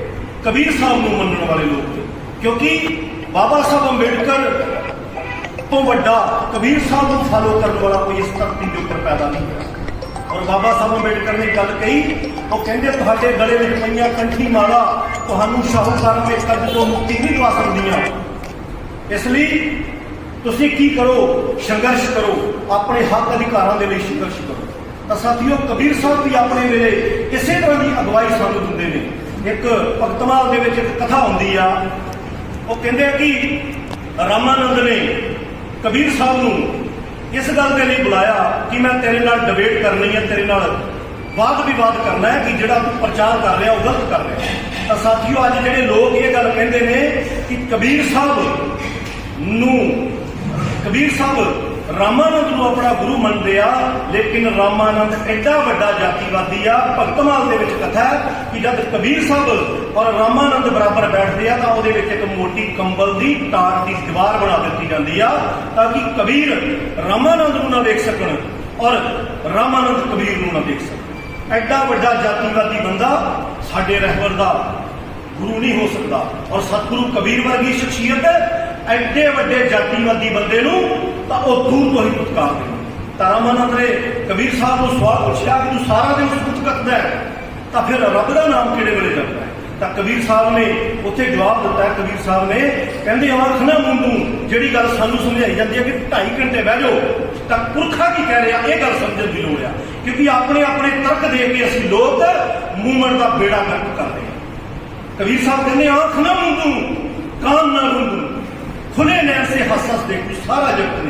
ਕਬੀਰ ਸਾਹਿਬ ਨੂੰ ਮੰਨਣ ਵਾਲੇ ਲੋਕ। ਕਿਉਂਕਿ ਬਾਬਾ ਸਾਹਿਬ ਅੰਬੇਡਕਰ ਤੋਂ ਵੱਡਾ ਕਬੀਰ ਸਾਹਿਬ ਨੂੰ ਫਾਲੋ ਕਰਨ ਵਾਲਾ ਕੋਈ ਇਸ ਧਰਤੀ ਦੇ ਉੱਪਰ ਪੈਦਾ ਨਹੀਂ ਹੋਇਆ। ਔਰ ਬਾਬਾ ਸਾਹਿਬ ਅੰਬੇਡਕਰ ਨੇ ਗੱਲ ਕਹੀ, ਉਹ ਕਹਿੰਦੇ, ਤੁਹਾਡੇ ਗਲੇ ਵਿੱਚ ਪਈਆਂ ਕੰਠੀ ਮਾਲਾ ਤੁਹਾਨੂੰ ਸ਼ਾਹੂਕਾਰ ਦੇ ਕਰਜ਼ ਤੋਂ ਮੁਕਤੀ ਨਹੀਂ ਦਵਾ ਸਕਦੀਆਂ। ਇਸ ਲਈ ਤੁਸੀਂ ਕੀ ਕਰੋ? ਸੰਘਰਸ਼ ਕਰੋ। ਆਪਣੇ ਹੱਕ ਅਧਿਕਾਰਾਂ ਦੇ ਲਈ ਸੰਘਰਸ਼ ਕਰੋ। ਤਾਂ ਸਾਥੀਓ, ਕਬੀਰ ਸਾਹਿਬ ਵੀ ਆਪਣੇ ਵੇਲੇ ਕਿਸੇ ਤਰ੍ਹਾਂ ਦੀ ਅਗਵਾਈ ਸਾਨੂੰ ਦਿੰਦੇ ਨੇ। ਇੱਕ ਭਗਤਮਾਲ ਦੇ ਵਿੱਚ ਇੱਕ ਕਥਾ ਹੁੰਦੀ ਆ, ਉਹ ਕਹਿੰਦੇ ਆ ਕਿ ਰਾਮਾਨੰਦ ਨੇ ਕਬੀਰ ਸਾਹਿਬ ਨੂੰ ਇਸ ਗੱਲ ਦੇ ਲਈ ਬੁਲਾਇਆ ਕਿ ਮੈਂ ਤੇਰੇ ਨਾਲ ਡਿਬੇਟ ਕਰਨੀ ਹੈ, ਤੇਰੇ ਨਾਲ ਵਾਦ ਵਿਵਾਦ ਕਰਨਾ ਹੈ ਕਿ ਜਿਹੜਾ ਤੂੰ ਪ੍ਰਚਾਰ ਕਰ ਰਿਹਾ, ਉਹ ਗਲਤ ਕਰ ਰਿਹਾ ਤਾਂ ਸਾਥੀਓ, ਅੱਜ ਜਿਹੜੇ ਲੋਕ ਇਹ ਗੱਲ ਕਹਿੰਦੇ ਨੇ ਕਿ ਕਬੀਰ ਸਾਹਿਬ ਨੂੰ, ਕਬੀਰ ਸਾਹਿਬ ਰਾਮਾਨੰਦ ਨੂੰ ਆਪਣਾ ਗੁਰੂ ਮੰਨਦੇ ਆ, ਲੇਕਿਨ ਰਾਮਾਨੰਦ ਐਡਾ ਵੱਡਾ ਜਾਤੀਵਾਦੀ ਆ ਭਗਤਮਾਲ ਦੇ ਵਿੱਚ ਕਥਾ ਹੈ ਕਿ ਜਦ ਕਬੀਰ ਸਾਹਿਬ ਔਰ ਰਾਮਾਨੰਦ ਬਰਾਬਰ ਬੈਠਦੇ ਆ, ਤਾਂ ਉਹਦੇ ਵਿੱਚ ਇੱਕ ਮੋਟੀ ਕੰਬਲ ਦੀ ਤਾਰ ਦੀ ਦੀਵਾਰ ਬਣਾ ਦਿੱਤੀ ਜਾਂਦੀ ਆ, ਤਾਂ ਕਿ ਕਬੀਰ ਰਾਮਾਨੰਦ ਨੂੰ ਨਾ ਦੇਖ ਸਕਣ ਔਰ ਰਾਮਾਨੰਦ ਕਬੀਰ ਨੂੰ ਨਾ ਦੇਖ ਸਕਣ। ਐਡਾ ਵੱਡਾ ਜਾਤੀਵਾਦੀ ਬੰਦਾ ਸਾਡੇ ਰਹਿਬਰ ਦਾ ਗੁਰੂ ਨਹੀਂ ਹੋ ਸਕਦਾ ਔਰ ਸਤਿਗੁਰੂ ਕਬੀਰ ਵਰਗੀ ਸ਼ਖਸੀਅਤ ਐਡੇ ਵੱਡੇ ਜਾਤੀਵਾਦੀ ਬੰਦੇ ਨੂੰ ਤਾਂ ਉਹ ਦੂਰ ਤੋਂ ਹੀ ਪੁਤਕਾਰ ਦੇ ਤਾਂ ਰਾਮਾਨੰਦ ਨੇ ਕਬੀਰ ਸਾਹਿਬ ਨੂੰ ਸਵਾਲ ਪੁੱਛਿਆ ਕਿ ਤੂੰ ਸਾਰਾ ਦਿਨ ਸੂਤ ਕੱਟਦਾ ਹੈ? ਤਾਂ ਫਿਰ ਰੱਬ ਦਾ ਨਾਮ ਕਿਹੜੇ ਵੇਲੇ ਜਪਦਾ ਹੈ? ਤਾਂ ਕਬੀਰ ਸਾਹਿਬ ਨੇ ਉੱਥੇ ਜਵਾਬ ਦਿੱਤਾ ਹੈ, ਕਬੀਰ ਸਾਹਿਬ ਨੇ, ਕਹਿੰਦੇ ਆਖ ਨਾ ਮੁੰਡੂ, ਜਿਹੜੀ ਗੱਲ ਸਾਨੂੰ ਸਮਝਾਈ ਜਾਂਦੀ ਹੈ ਕਿ 2.5 ਘੰਟੇ ਬਹਿ ਜਾਓ। ਤਾਂ ਪੁਰਖਾ ਕੀ ਕਹਿ ਰਿਹਾ? ਇਹ ਗੱਲ ਸਮਝਣ ਦੀ ਲੋੜ ਆ, ਕਿਉਂਕਿ ਆਪਣੇ ਆਪਣੇ ਤਰਕ ਦੇ ਕੇ ਅਸੀਂ ਲੋਕ ਮੂਵਮੈਂਟ ਦਾ ਬੇੜਾ ਗਰਕ ਕਰਦੇ ਹਾਂ। ਕਬੀਰ ਸਾਹਿਬ ਕਹਿੰਦੇ ਆਖ ਨਾ ਮੁੰਡੂ, ਕਾਨ ਨਾ ਰੁੰਦੂ। ਖੁਲੇ ਨੈਣ ਸੇ ਹੱਸ ਹੱਸ ਦੇਖ, ਸਾਰਾ ਜਗਤ ਨਿਕਾਲ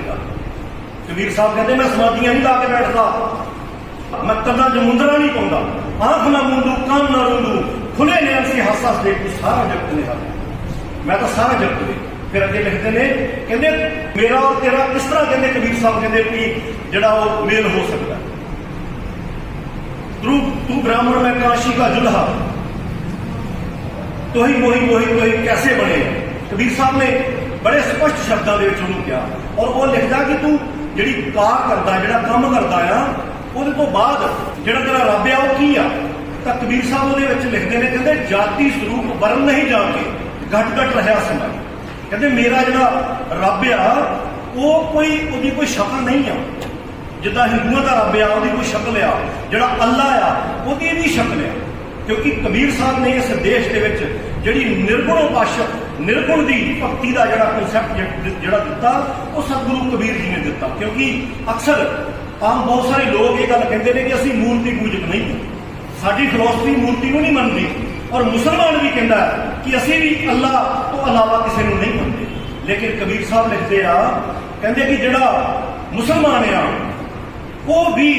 ਕਬੀਰ ਸਾਹਿਬ ਕਹਿੰਦੇ ਮੈਂ ਸਮਾਧੀਆਂ ਨਹੀਂ ਲਾ ਕੇ ਬੈਠਦਾ ਮੈਂ ਕੰਨਾਂ 'ਚ ਮੁੰਦਰਾ ਨਹੀਂ ਪਾਉਂਦਾ ਆਂਖ ਨਾ ਮੁੰਦੂ ਕੰਨ ਨਾ ਰੁੰਦੂ ਖੁਲੇ ਨੈਣ ਸੇ ਹੱਸ ਹੱਸ ਦੇਖ ਤੂੰ ਸਾਰਾ ਜਗਤ ਨਿਕਾਲ ਮੈਂ ਤਾਂ ਸਾਰਾ ਜਗਤ ਦੇ ਫਿਰ ਅੱਗੇ ਲਿਖਦੇ ਨੇ ਕਹਿੰਦੇ ਮੇਰਾ ਔਰ ਤੇਰਾ ਕਿਸ ਤਰ੍ਹਾਂ ਕਹਿੰਦੇ ਕਬੀਰ ਸਾਹਿਬ ਕਹਿੰਦੇ ਵੀ ਜਿਹੜਾ ਉਹ ਮੇਲ ਹੋ ਸਕਦਾ ਹੈ। ਤੂੰ ਤੂੰ ਬ੍ਰਾਹਮਣ ਮੈਂ ਕਾਸ਼ੀ ਦਾ ਜੁਲਹਾ ਤੋਹੀ ਮੋਹੀ ਮੋਹੀ ਤੋਹੀ ਕੈਸੇ ਬਣੇ ਕਬੀਰ ਸਾਹਿਬ ਨੇ ਬੜੇ ਸਪਸ਼ਟ ਸ਼ਬਦਾਂ ਦੇ ਵਿੱਚ ਉਹਨੂੰ ਕਿਹਾ ਔਰ ਉਹ ਲਿਖਦਾ ਕਿ ਤੂੰ ਜਿਹੜੀ ਕਾਰ ਕਰਦਾ, ਜਿਹੜਾ ਕੰਮ ਕਰਦਾ ਆ, ਉਹਦੇ ਤੋਂ ਬਾਅਦ ਜਿਹੜਾ ਤੇਰਾ ਰੱਬ ਆ, ਉਹ ਕੀ ਆ? ਤਾਂ ਕਬੀਰ ਸਾਹਿਬ ਉਹਦੇ ਵਿੱਚ ਲਿਖਦੇ ਨੇ, ਕਹਿੰਦੇ ਜਾਤੀ ਸਰੂਪ ਵਰਨ ਨਹੀਂ ਜਾ ਕੇ ਘਟ ਘਟ ਰਿਹਾ ਸਮਾਂ। ਕਹਿੰਦੇ ਮੇਰਾ ਜਿਹੜਾ ਰੱਬ ਆ, ਉਹ ਕੋਈ, ਉਹਦੀ ਕੋਈ ਸ਼ਕਲ ਨਹੀਂ ਆ। ਜਿੱਦਾਂ ਹਿੰਦੂਆਂ ਦਾ ਰੱਬ ਆ, ਉਹਦੀ ਕੋਈ ਸ਼ਕਲ ਆ। ਜਿਹੜਾ ਅੱਲਾ ਆ, ਉਹਦੀ ਵੀ ਸ਼ਕਲ ਆ। ਕਿਉਂਕਿ ਕਬੀਰ ਸਾਹਿਬ ਨੇ ਇਸ ਦੇਸ਼ ਦੇ ਵਿੱਚ ਜਿਹੜੀ ਨਿਰਗੁਣ ਉਪਾਸ਼ਕ ਨਿਰਗੁਣ ਦੀ ਭਗਤੀ ਦਾ ਜਿਹੜਾ ਕਨਸੈਪਟ ਜਿਹੜਾ ਦਿੱਤਾ, ਉਹ ਸਤਿਗੁਰੂ ਕਬੀਰ ਜੀ ਨੇ ਦਿੱਤਾ। ਕਿਉਂਕਿ ਅਕਸਰ ਆਮ ਬਹੁਤ ਸਾਰੇ ਲੋਕ ਇਹ ਗੱਲ ਕਹਿੰਦੇ ਨੇ ਕਿ ਅਸੀਂ ਮੂਰਤੀ ਪੂਜਕ ਨਹੀਂ ਸਾਡੀ ਫਿਲਾਸਫੀ ਮੂਰਤੀ ਨੂੰ ਨਹੀਂ ਮੰਨਦੀ ਔਰ ਮੁਸਲਮਾਨ ਵੀ ਕਹਿੰਦਾ ਕਿ ਅਸੀਂ ਵੀ ਅੱਲਾ ਤੋਂ ਇਲਾਵਾ ਕਿਸੇ ਨੂੰ ਨਹੀਂ ਮੰਨਦੇ। ਲੇਕਿਨ ਕਬੀਰ ਸਾਹਿਬ ਲਿਖਦੇ ਆ, ਕਹਿੰਦੇ ਕਿ ਜਿਹੜਾ ਮੁਸਲਮਾਨ ਆ, ਉਹ ਵੀ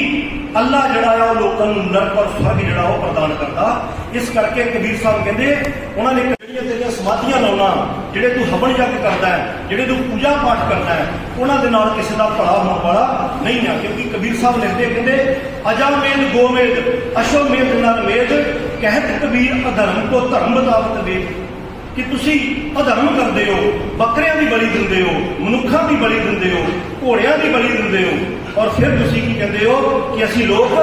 ਅੱਲਾ ਜਿਹੜਾ ਆ, ਉਹ ਲੋਕਾਂ ਨੂੰ ਨਰਕ ਔਰ ਸਵਰਗ ਜਿਹੜਾ ਉਹ ਪ੍ਰਦਾਨ ਕਰਦਾ। ਇਸ ਕਰਕੇ ਕਬੀਰ ਸਾਹਿਬ ਕਹਿੰਦੇ, ਉਹਨਾਂ ਨੇ ਜਿਹੜੀਆਂ ਤੇਰੀਆਂ ਸਮਾਧੀਆਂ ਲਾਉਣਾ ਜਿਹੜੇ ਤੂੰ ਹਵਨ ਯੱਗ ਕਰਦਾ ਹੈ, ਜਿਹੜੇ ਤੂੰ ਪੂਜਾ ਪਾਠ ਕਰਦਾ ਹੈ, ਉਹਨਾਂ ਦੇ ਨਾਲ ਕਿਸੇ ਦਾ ਭਲਾ ਹੋਣ ਵਾਲਾ ਨਹੀਂ ਆ। ਕਿਉਂਕਿ ਕਬੀਰ ਸਾਹਿਬ ਲਿਖਦੇ ਕਹਿੰਦੇ ਅਜਾ ਮੇਦ ਗੋਮੇਦ ਅਸ਼ੋ ਮੇਦ ਨਰ ਮੇਦ ਕਹਿਤ ਕਬੀਰ ਅਧਰਮ ਕੋ ਧਰਮ ਬਤਾਵਤ ਵੇਦ ਕਿ ਤੁਸੀਂ ਅਧਰਮ ਕਰਦੇ ਹੋ, ਬੱਕਰਿਆਂ ਦੀ ਬਲੀ ਦਿੰਦੇ ਹੋ, ਮਨੁੱਖਾਂ ਦੀ ਬਲੀ ਦਿੰਦੇ ਹੋ, ਘੋੜਿਆਂ ਦੀ ਬਲੀ ਦਿੰਦੇ ਹੋ। ਔਰ ਫਿਰ ਤੁਸੀਂ ਕੀ ਕਹਿੰਦੇ ਹੋ ਕਿ ਅਸੀਂ ਲੋਕ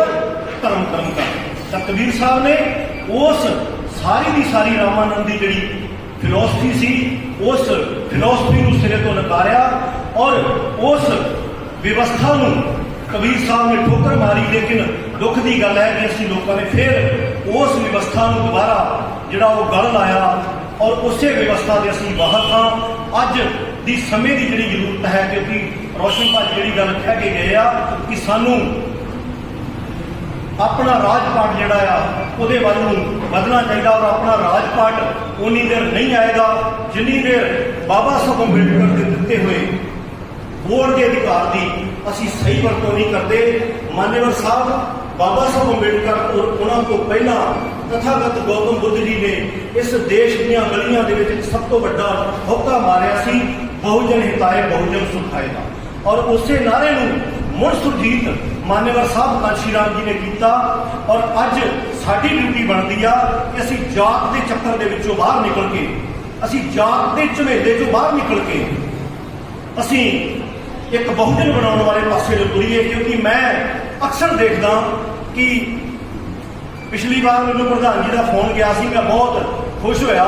ਧਰਮ ਕਰਮ ਕਰਦੇ ਤਾਂ ਕਬੀਰ ਸਾਹਿਬ ਨੇ ਉਸ ਸਾਰੀ ਦੀ ਸਾਰੀ ਰਾਮਾਨੰਦ ਦੀ ਜਿਹੜੀ ਫਿਲਾਸਫੀ ਸੀ, ਉਸ ਫਿਲਾਸਫੀ ਨੂੰ ਸਿਰੇ ਤੋਂ ਨਕਾਰਿਆ ਔਰ ਉਸ ਵਿਵਸਥਾ ਨੂੰ ਕਬੀਰ ਸਾਹਿਬ ਨੇ ਠੋਕਰ ਮਾਰੀ, ਲੇਕਿਨ ਦੁੱਖ ਦੀ ਗੱਲ ਹੈ ਕਿ ਅਸੀਂ ਲੋਕਾਂ ਨੇ ਫਿਰ ਉਸ ਵਿਵਸਥਾ ਨੂੰ ਦੁਬਾਰਾ ਜਿਹੜਾ ਉਹ ਗਲ ਲਾਇਆ ਔਰ ਉਸੇ ਵਿਵਸਥਾ ਦੇ ਅਸੀਂ ਬਾਹਰ ਹਾਂ। ਅੱਜ ਦੀ ਸਮੇਂ ਦੀ ਜਿਹੜੀ ਜ਼ਰੂਰਤ ਹੈ, ਕਿਉਂਕਿ ਰੋਸ਼ਨ ਭਾਜੀ ਜਿਹੜੀ ਗੱਲ ਕਹਿ ਕੇ ਗਏ ਆ ਕਿ ਸਾਨੂੰ ਆਪਣਾ ਰਾਜਪਾਟ ਜਿਹੜਾ ਆ, ਉਹਦੇ ਵੱਲ ਨੂੰ ਵਧਣਾ ਚਾਹੀਦਾ ਔਰ ਆਪਣਾ ਰਾਜਪਾਟ ਉਨੀ ਦੇਰ ਨਹੀਂ ਆਏਗਾ ਜਿੰਨੀ ਦੇਰ ਬਾਬਾ ਸਾਹਿਬ ਅੰਬੇਡਕਰ ਦੇ ਦਿੱਤੇ ਹੋਏ ਵੋਟ ਦੇ ਅਧਿਕਾਰ ਦੀ ਅਸੀਂ ਸਹੀ ਵਰਤੋਂ ਨਹੀਂ ਕਰਦੇ। ਮਾਨਯਵਰ ਸਾਹਿਬ, ਬਾਬਾ ਸਾਹਿਬ ਅੰਬੇਡਕਰ ਔਰ ਉਹਨਾਂ ਤੋਂ ਪਹਿਲਾਂ ਕਥਾਗਤ ਗੌਤਮ ਬੁੱਧ ਜੀ ਨੇ ਇਸ ਦੇਸ਼ ਦੀਆਂ ਗਲੀਆਂ ਦੇ ਵਿੱਚ ਸਭ ਤੋਂ ਵੱਡਾ ਹੋਕਾ ਮਾਰਿਆ ਸੀ। ਬਹੁਜਨ ਹਿਤਾਏ, ਬਹੁਜਨ ਸੁਖਾਏ ਦਾ। ਔਰ ਉਸੇ ਨਾਰੇ ਨੂੰ ਮੁੜ ਸੁਰਜੀਤ ਮਾਨਵਰ ਸਾਹਿਬ ਕਾਂਸ਼ੀ ਰਾਮ ਜੀ ਨੇ ਕੀਤਾ ਔਰ ਅੱਜ ਸਾਡੀ ਡਿਊਟੀ ਬਣਦੀ ਆ ਕਿ ਅਸੀਂ ਜਾਤ ਦੇ ਚੱਕਰ ਦੇ ਵਿੱਚੋਂ ਬਾਹਰ ਨਿਕਲ ਕੇ, ਅਸੀਂ ਜਾਤ ਦੇ ਝਮੇਲੇ ਚੋਂ ਬਾਹਰ ਨਿਕਲ ਕੇ, ਅਸੀਂ ਇੱਕ ਬਹੁਜਨ ਬਣਾਉਣ ਵਾਲੇ ਪਾਸੇ ਨੂੰ ਤੁਰੀਏ, ਕਿਉਂਕਿ ਮੈਂ ਅਕਸਰ ਦੇਖਦਾ ਕਿ ਪਿਛਲੀ ਵਾਰ ਮੈਨੂੰ ਪ੍ਰਧਾਨ ਜੀ ਦਾ ਫੋਨ ਗਿਆ ਸੀ, ਮੈਂ ਬਹੁਤ ਖੁਸ਼ ਹੋਇਆ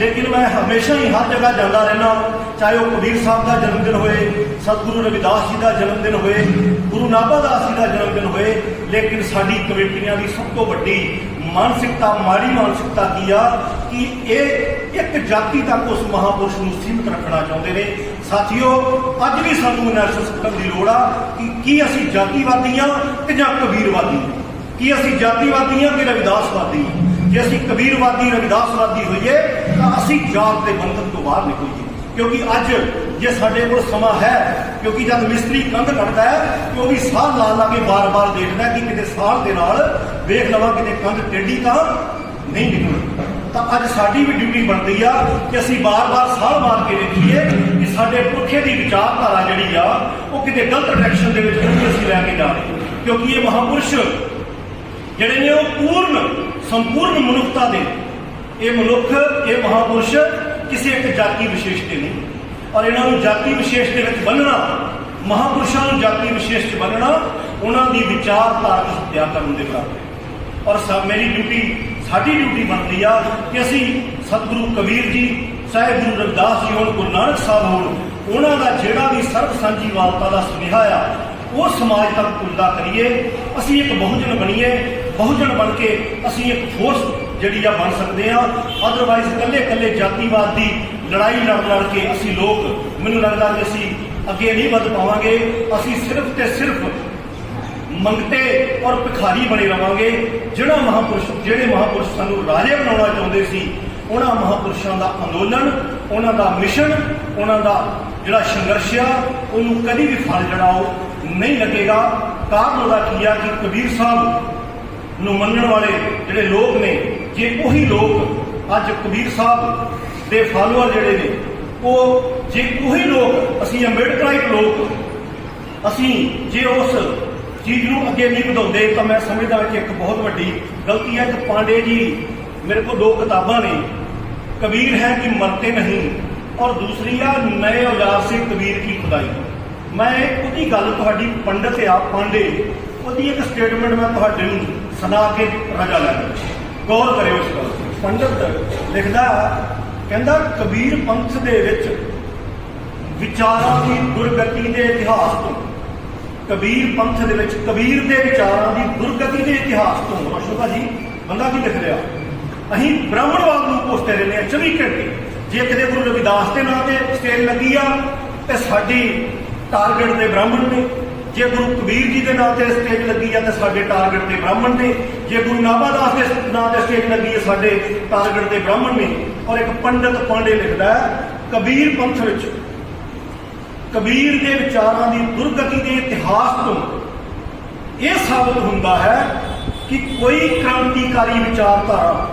ਲੇਕਿਨ ਮੈਂ ਹਮੇਸ਼ਾ ਹੀ ਹਰ ਜਗ੍ਹਾ ਜਾਂਦਾ ਰਹਿਣਾ ਚਾਹੇ ਉਹ ਕਬੀਰ ਸਾਹਿਬ ਦਾ ਜਨਮ ਦਿਨ ਹੋਏ, ਸਤਿਗੁਰੂ ਰਵਿਦਾਸ ਜੀ ਦਾ ਜਨਮ ਦਿਨ ਹੋਏ, ਗੁਰੂ ਨਾਭਾ ਦਾਸ ਜੀ ਦਾ ਜਨਮ ਦਿਨ ਹੋਏ, ਲੇਕਿਨ ਸਾਡੀ ਕਮੇਟੀਆਂ ਦੀ ਸਭ ਤੋਂ ਵੱਡੀ ਮਾਨਸਿਕਤਾ, ਮਾੜੀ ਮਾਨਸਿਕਤਾ ਕੀ ਆ? ਕਿ ਇਹ ਇੱਕ ਜਾਤੀ ਤੱਕ ਉਸ ਮਹਾਪੁਰਸ਼ ਨੂੰ ਸੀਮਿਤ ਰੱਖਣਾ ਚਾਹੁੰਦੇ ਨੇ। ਸਾਥੀਓ, ਅੱਜ ਵੀ ਸਾਨੂੰ ਅਨਾਲਿਸਿਸ ਕਰਨ ਦੀ ਲੋੜ ਆ ਕਿ ਕੀ ਅਸੀਂ ਜਾਤੀਵਾਦੀ ਆ ਕਿ ਜਾਂ ਕਬੀਰਵਾਦੀ ਹਾਂ? ਕੀ ਅਸੀਂ ਜਾਤੀਵਾਦੀ ਹਾਂ ਕਿ ਰਵਿਦਾਸਵਾਦੀ ਹਾਂ? ਜੇ ਅਸੀਂ ਕਬੀਰਵਾਦੀ, ਰਵਿਦਾਸਵਾਦੀ ਹੋਈਏ, ਤਾਂ ਅਸੀਂ ਜਾਤ ਦੇ ਬੰਧਨ ਤੋਂ ਬਾਹਰ ਨਿਕਲੀਏ। ਕਿਉਂਕਿ ਅੱਜ ਜੇ ਸਾਡੇ ਕੋਲ ਸਮਾਂ ਹੈ, ਕਿਉਂਕਿ ਜਦ ਮਿਸਤਰੀ ਕੰਧ ਕੱਢਦਾ ਹੈ, ਤੇ ਉਹ ਵੀ ਸਾਹ ਲਾ ਲਾ ਕੇ ਬਾਰ-ਬਾਰ ਦੇਖਦਾ ਕਿ ਕਿਤੇ ਸਾਹ ਦੇ ਨਾਲ ਵੇਖ ਲਵਾਂ ਕਿਤੇ ਕੰਧ ਟੇਢੀ ਤਾਂ ਨਹੀਂ ਨਿਕਲਦੀ। ਤਾਂ ਅੱਜ ਸਾਡੀ ਵੀ ਡਿਊਟੀ ਬਣਦੀ ਆ ਕਿ ਅਸੀਂ ਬਾਰ-ਬਾਰ ਸਾਹ ਮਾਰ ਕੇ ਦੇਖੀਏ ਕਿ ਸਾਡੇ ਪੁਰਖੇ ਦੀ ਵਿਚਾਰਧਾਰਾ ਜਿਹੜੀ ਆ, ਉਹ ਕਿਤੇ ਗਲਤ ਡਾਇਰੈਕਸ਼ਨ ਦੇ ਵਿੱਚ ਨਹੀਂ ਅਸੀਂ ਲੈ ਕੇ ਜਾ ਰਹੇ। ਕਿਉਂਕਿ ਇਹ ਮਹਾਪੁਰਸ਼ ਜਿਹੜੇ ਨੇ ਉਹ ਪੂਰਨ, ਸੰਪੂਰਨ ਮਨੁੱਖਤਾ ਦੇ। ਇਹ ਮਨੁੱਖ, ਇਹ ਮਹਾਪੁਰਸ਼ ਕਿਸੇ ਇੱਕ ਜਾਤੀ ਵਿਸ਼ੇਸ਼ ਤੇ ਨਹੀਂ। ਔਰ ਇਹਨਾਂ ਨੂੰ ਜਾਤੀ ਵਿਸ਼ੇਸ਼ ਦੇ ਵਿੱਚ ਬੰਨਣਾ, ਮਹਾਪੁਰਸ਼ਾਂ ਨੂੰ ਜਾਤੀ ਵਿਸ਼ੇਸ਼ 'ਚ ਬੰਨਣਾ, ਉਹਨਾਂ ਦੀ ਵਿਚਾਰਧਾਰਾ ਦੀ ਹੱਤਿਆ ਕਰਨ ਦੇ ਬਰਾਬਰ ਔਰ ਸਭ, ਮੇਰੀ ਡਿਊਟੀ, ਸਾਡੀ ਡਿਊਟੀ ਬਣਦੀ ਆ ਕਿ ਅਸੀਂ ਸਤਿਗੁਰੂ ਕਬੀਰ ਜੀ ਸਾਹਿਬ ਗੁਰੂ ਰਵਿਦਾਸ ਜੀ ਹੋਣ, ਗੁਰੂ ਨਾਨਕ ਸਾਹਿਬ ਹੋਣ, ਉਹਨਾਂ ਦਾ ਜਿਹੜਾ ਵੀ ਸਰਬ ਸਾਂਝੀਵਾਲਤਾ ਦਾ ਸੁਨੇਹਾ ਆ, ਉਹ ਸਮਾਜ ਤੱਕ ਪੁੱਜਦਾ ਕਰੀਏ। ਅਸੀਂ ਇੱਕ ਬਹੁਜਨ ਬਣੀਏ ਬਹੁਜਨ ਬਣ ਕੇ ਅਸੀਂ ਇੱਕ ਫੋਰਸ ਜਿਹੜੀ ਆ ਬਣ ਸਕਦੇ ਆ ਅਦਰਵਾਈਜ਼ ਇਕੱਲੇ ਇਕੱਲੇ ਜਾਤੀਵਾਦ ਦੀ ਲੜਾਈ ਲੜ ਲੜ ਕੇ ਅਸੀਂ ਲੋਕ, ਮੈਨੂੰ ਲੱਗਦਾ ਕਿ ਅਸੀਂ ਅੱਗੇ ਨਹੀਂ ਵੱਧ ਪਾਵਾਂਗੇ। ਅਸੀਂ ਸਿਰਫ ਤੇ ਸਿਰਫ ਮੰਗਤੇ ਔਰ ਭਿਖਾਰੀ ਬਣੇ ਰਵਾਂਗੇ। ਜਿਹੜਾ ਮਹਾਪੁਰਸ਼, ਜਿਹੜੇ ਮਹਾਪੁਰਸ਼ ਸਾਨੂੰ ਰਾਜੇ ਬਣਾਉਣਾ ਚਾਹੁੰਦੇ ਸੀ, ਉਹਨਾਂ ਮਹਾਪੁਰਸ਼ਾਂ ਦਾ ਅੰਦੋਲਨ, ਉਹਨਾਂ ਦਾ ਮਿਸ਼ਨ ਉਹਨਾਂ ਦਾ ਜਿਹੜਾ ਸੰਘਰਸ਼ ਆ, ਉਹਨੂੰ ਕਦੀ ਵੀ ਫਲ ਜਿਹੜਾ ਉਹ ਨਹੀਂ ਲੱਗੇਗਾ। ਕਾਰਨ ਉਹਦਾ ਕੀ ਆ ਕਿ ਕਬੀਰ ਸਾਹਿਬ ਨੂੰ ਮੰਨਣ ਵਾਲੇ ਜਿਹੜੇ ਲੋਕ ਨੇ, ਜੇ ਉਹੀ ਲੋਕ ਅੱਜ ਕਬੀਰ ਸਾਹਿਬ ਦੇ ਫਾਲੋਅਰ ਜਿਹੜੇ ਨੇ, ਉਹ ਜੇ ਉਹੀ ਲੋਕ, ਅਸੀਂ ਅੰਬੇਡਕਰਾਈਟ ਲੋਕ, ਅਸੀਂ ਜੇ ਉਸ ਚੀਜ਼ ਨੂੰ ਅੱਗੇ ਨਹੀਂ ਵਧਾਉਂਦੇ, ਤਾਂ ਮੈਂ ਸਮਝਦਾ ਕਿ ਇੱਕ ਬਹੁਤ ਵੱਡੀ ਗਲਤੀ ਹੈ ਕਿ ਪਾਂਡੇ ਜੀ ਮੇਰੇ ਕੋਲ ਦੋ ਕਿਤਾਬਾਂ ਨੇ। ਕਬੀਰ ਹੈ ਕਿ ਮਰਤੇ ਨਹੀਂ, ਔਰ ਦੂਸਰੀ ਆ, ਨਏ ਔਜ਼ਾਰ ਸੇ ਕਬੀਰ ਕੀ ਖੁਦਾਈ। ਮੈਂ ਉਹਦੀ ਗੱਲ ਤੁਹਾਡੀ ਪੰਡਤ ਆ, ਪਾਂਡੇ, ਉਹਦੀ ਇੱਕ ਸਟੇਟਮੈਂਟ ਮੈਂ ਤੁਹਾਡੇ ਨੂੰ ਸੁਣਾ ਕੇ ਰਜਾ ਲੈ ਗੌਰ ਕਰਿਓ ਇਸ ਗੱਲ ਪੰਡਤ ਲਿਖਦਾ ਕਹਿੰਦਾ, ਕਬੀਰ ਪੰਥ ਦੇ ਵਿੱਚ ਵਿਚਾਰਾਂ ਦੀ ਦੁਰਗਤੀ ਦੇ ਇਤਿਹਾਸ ਤੋਂ, ਕਬੀਰ ਪੰਥ ਦੇ ਵਿੱਚ, ਕਬੀਰ ਦੇ ਵਿਚਾਰਾਂ ਦੀ ਦੁਰਗਤੀ ਦੇ ਇਤਿਹਾਸ ਤੋਂ ਅਸ਼ੋਕਾ ਜੀ। ਬੰਦਾ ਕੀ ਲਿਖ ਰਿਹਾ? ਅਸੀਂ ਬ੍ਰਾਹਮਣਵਾਦ ਨੂੰ ਪੁੱਛਦੇ ਰਹਿੰਦੇ ਆ 24 ਘੰਟੇ। ਜੇ ਕਿਤੇ ਗੁਰੂ ਰਵਿਦਾਸ ਦੇ ਨਾਂ ਤੇ ਸਟੇਜ ਲੱਗੀ ਆ, ਤੇ ਸਾਡੀ ਟਾਰਗੇਟ ਦੇ ਬ੍ਰਾਹਮਣ ਨੇ ਜੇ ਗੁਰੂ ਕਬੀਰ ਜੀ ਦੇ ਨਾਂ ਤੇ ਸਟੇਜ ਲੱਗੀ ਆ ਤਾਂ ਸਾਡੇ ਟਾਰਗੇਟ 'ਤੇ ਬ੍ਰਾਹਮਣ ਨੇ ਜੇ ਗੁਰੂ ਨਾਭਾ ਦਾਸ ਦੇ ਨਾਂ ਤੇ ਸਟੇਜ ਲੱਗੀ ਹੈ ਸਾਡੇ ਟਾਰਗੇਟ ਦੇ ਬ੍ਰਾਹਮਣ ਨੇ ਔਰ ਇੱਕ ਪੰਡਤ ਪਾਂਡੇ ਲਿਖਦਾ ਹੈ, ਕਬੀਰ ਪੰਥ ਵਿੱਚ ਕਬੀਰ ਦੇ ਵਿਚਾਰਾਂ ਦੀ ਦੁਰਗਤੀ ਦੇ ਇਤਿਹਾਸ ਤੋਂ ਇਹ ਸਾਬਤ ਹੁੰਦਾ ਹੈ ਕਿ ਕੋਈ ਕ੍ਰਾਂਤੀਕਾਰੀ ਵਿਚਾਰਧਾਰਾ